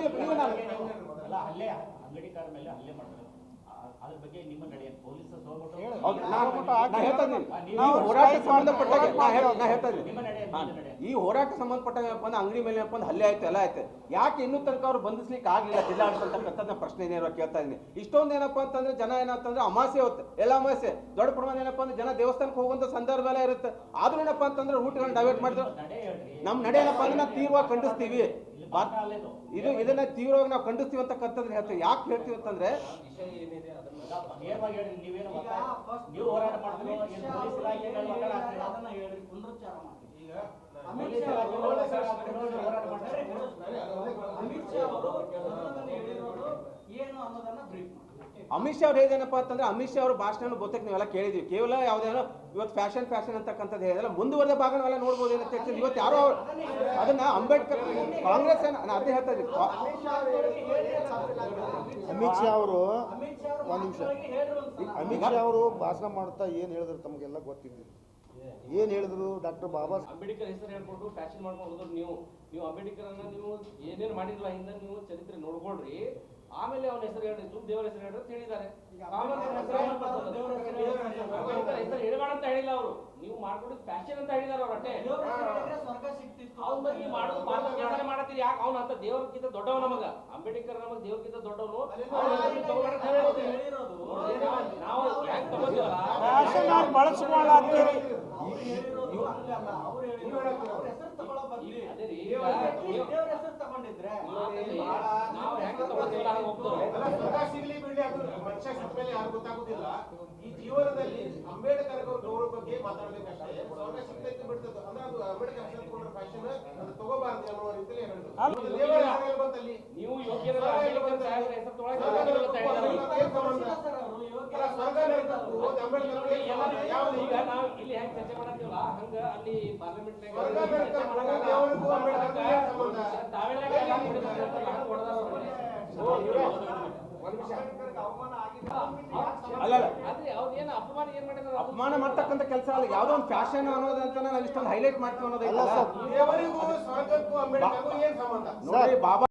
ಈ ಹೋರಾಟ ಸಂಬಂಧಪಟ್ಟ ಏನಪ್ಪ ಅಂದ್ರೆ ಅಂಗಡಿ ಮೇಲೆ ಏನಪ್ಪ ಅಂದ್ರೆ ಹಲ್ಲೆ ಆಯ್ತು ಎಲ್ಲ ಆಯ್ತು. ಯಾಕೆ ಇನ್ನೂ ತನಕ ಅವ್ರು ಬಂಧಿಸ್ಲಿಕ್ಕೆ ಆಗಲಿಲ್ಲ ಜಿಲ್ಲಾಡಳಿತಕ್ಕಂಥದ್ದು ಪ್ರಶ್ನೆ ನೇರವಾಗಿ ಕೇಳ್ತಾ ಇದ್ದೀನಿ. ಇಷ್ಟೊಂದು ಏನಪ್ಪ ಅಂತಂದ್ರೆ ಜನ ಏನಂತಂದ್ರೆ ಅಮಾಸೆ ಹೊತ್ತು ಎಲ್ಲ ಅಮಾಸೆ ದೊಡ್ಡ ಪ್ರಮಾಣ ಏನಪ್ಪ ಅಂದ್ರೆ ಜನ ದೇವಸ್ಥಾನಕ್ಕೆ ಹೋಗುವಂತ ಸಂದರ್ಭ ಎಲ್ಲ ಇರುತ್ತೆ. ಆದ್ರೂ ಏನಪ್ಪ ಅಂತಂದ್ರೆ ರೂಟ್ಗಳನ್ನ ಡೈವರ್ಟ್ ಮಾಡಿದ್ರು. ನಮ್ಮ ನಡೆ ಏನಪ್ಪ ಅಂದ್ರೆ ನಾವು ತೀವ್ರವಾಗಿ ಖಂಡಿಸ್ತೀವಿ. ಇದು. ಇದನ್ನ ತೀವ್ರವಾಗಿ ನಾವು ಖಂಡಿಸ್ತೀವಿ ಅಂತಕ್ಕಂಥದ್ದು ಹೇಳ್ತೀವಿ. ಯಾಕೆ ಹೇಳ್ತೀವಿ ಅಂತಂದ್ರೆ ಪುನರುಚ್ಚಾರ ಮಾಡಿ ಈಗ ಅಮಿತ್ ಶಾ ಅವರು ಹೇಳಿರೋದು ಏನು ಅನ್ನೋದನ್ನ ಬ್ರೀಫ್ ಮಾಡಿ ಅಮಿತ್ ಶಾ ಅವ್ರು ಹೇಳಿದೇನಪ್ಪ ಅಂತಂದ್ರೆ ಅಮಿತ್ ಶಾ ಅವ್ರ ಭಾಷಣ ಬಹುತೇಕ ನೀವೆಲ್ಲ ಕೇಳಿದೀವಿ ಕೇವಲ ಯಾವುದೇನೋ ಇವತ್ತು ಫ್ಯಾಷನ್ ಫ್ಯಾಷನ್ ಅಂತಕ್ಕಂಥದ್ದು ಹೇಳಿದ್ರೆ ಮುಂದುವರೆದ ಭಾಗ ನಾವೆಲ್ಲ ನೋಡ್ಬೋದು ಏನಂತ ಹೇಳ್ತೀನಿ. ಇವತ್ತು ಯಾರೋ ಅವ್ರು- ಅದನ್ನ ಅಂಬೇಡ್ಕರ್ ಕಾಂಗ್ರೆಸ್ ಏನ- ನಾನು ಅದೇ ಹೇಳ್ತಾ ಇದ್ದೀನಿ ಅಮಿತ್ ಶಾ ಅವರು ಒಂದು ನಿಮಿಷ. ಅಮಿತ್ ಶಾ ಅವರು ಭಾಷಣ ಮಾಡ್ತಾ ಏನು ಹೇಳಿದ್ರು ತಮಗೆಲ್ಲ ಗೊತ್ತಿದೆ ಏನು ಹೇಳಿದ್ರು ಡಾಕ್ಟರ್ ಬಾಬಾ ಅಂಬೇಡ್ಕರ್ ಹೆಸರು ಹೇಳ್ಬಿಟ್ಟು ಫ್ಯಾಷನ್ ಮಾಡ್ಕೊಂಡು ಹೋದ್ರು ನೀವು. ನೀವು ಅಂಬೇಡ್ಕರ್ ಅನ್ನ ನೀವು ಏನೇನು ಮಾಡಿದ್ರಲ್ಲ ಹಿಂದೆ ನೀವು ಚರಿತ್ರೆ ನೋಡ್ಕೊಳ್ರಿ. ಆಮೇಲೆ ಅವನ ಹೆಸರು ಹೇಳ್ರಿ ಸುಮ್ ದೇವರ ಹೆಸರು ಹೇಳಿದ್ರೆ ಅಂತ ಹೇಳಿದ್ದಾರೆ ಆಮೇಲೆ ಅವ್ರ ಹೆಸರು ಹೇಳ್ಬೇಡ ಅಂತ ಹೇಳಿಲ್ಲ ಅವರು. ನೀವು ಮಾಡ್ಕೊಂಡಿದ್ದು ಫ್ಯಾಷನ್ ಅಂತ ಹೇಳಿದಾರೆ ಅವ್ರ ಹೇಳಿದ್ರೆ ಸಿಗ್ತಿತ್ತು. ಅವ್ನು ಈ ಮಾಡೋದು ಕೆಲಸ ಮಾಡತ್ತೀರಿ. ಯಾಕೆ ಅವ್ನ ಅಂತ ದೇವ್ರಕ್ಕಿಂತ ದೊಡ್ಡವ ನಮಗ. ಅಂಬೇಡ್ಕರ್ ನಮಗ್ ದೇವ್ರಕ್ಕಿಂತ ದೊಡ್ಡವನು. ಹೇಳಿರೋದು ನಾವು ಹೆಂಗ್ ತಗೋತೀವಲ್ಲ? ಫ್ಯಾಷನ್ ಮನುಷ್ಯ ಮೇಲೆ ಯಾರು ಗೊತ್ತಾಗುದಿಲ್ಲ. ಈ ಜೀವನದಲ್ಲಿ ಅಂಬೇಡ್ಕರ್ ಅವರ ಗೌರವ ಬಗ್ಗೆ ಮಾತಾಡ್ಬೇಕಷ್ಟೇ. ಸಿಗ್ತೈತೆ ಬಿಡ್ತದೆ. ಅಂದ್ರೆ ಅದು ಅಂಬೇಡ್ಕರ್ ತಗೊಂಡ್ರೆ ಫ್ಯಾಷನ್ ಅದು ತಗೋಬಾರ್ದು ಅನ್ನೋ ರೀತಿಯಲ್ಲಿ ಹೇಳಿದ್ರು ಬಂತಲ್ಲಿ ನೀವು. ಯೋಗ್ಯ ಈಗ ನಾವು ಇಲ್ಲಿ ಹೆಂಗ್ ಚರ್ಚೆ ಮಾಡತ್ತೀವಲ್ಲ ಹಂಗ ಅಲ್ಲಿ ಪಾರ್ಲಿಮೆಂಟ್ ಅಪಮಾನ ಏನ್ ಮಾಡಿದಾರೆ ಅಪಮಾನ ಮಾಡ್ತಕ್ಕಂಥ ಕೆಲಸ ಅಲ್ಲ ಯಾವ್ದೋ ಒಂದು ಫ್ಯಾಷನ್ ಅನ್ನೋದಂತ ನಾವು ಇಷ್ಟೊಂದು ಹೈಲೈಟ್ ಮಾಡ್ತೀವಿ ಅನ್ನೋದೈತಿ ಅನ್ನೋದೈತಲ್ಲ ದೇವರಿಗೂ ಸ್ವರ್ಗಕ್ಕೂ ಅಂಬೇಡ್ಕರ್ಗೂ ಏನ್ ಸಂಬಂಧ? ನೋಡಿ ಬಾಬಾ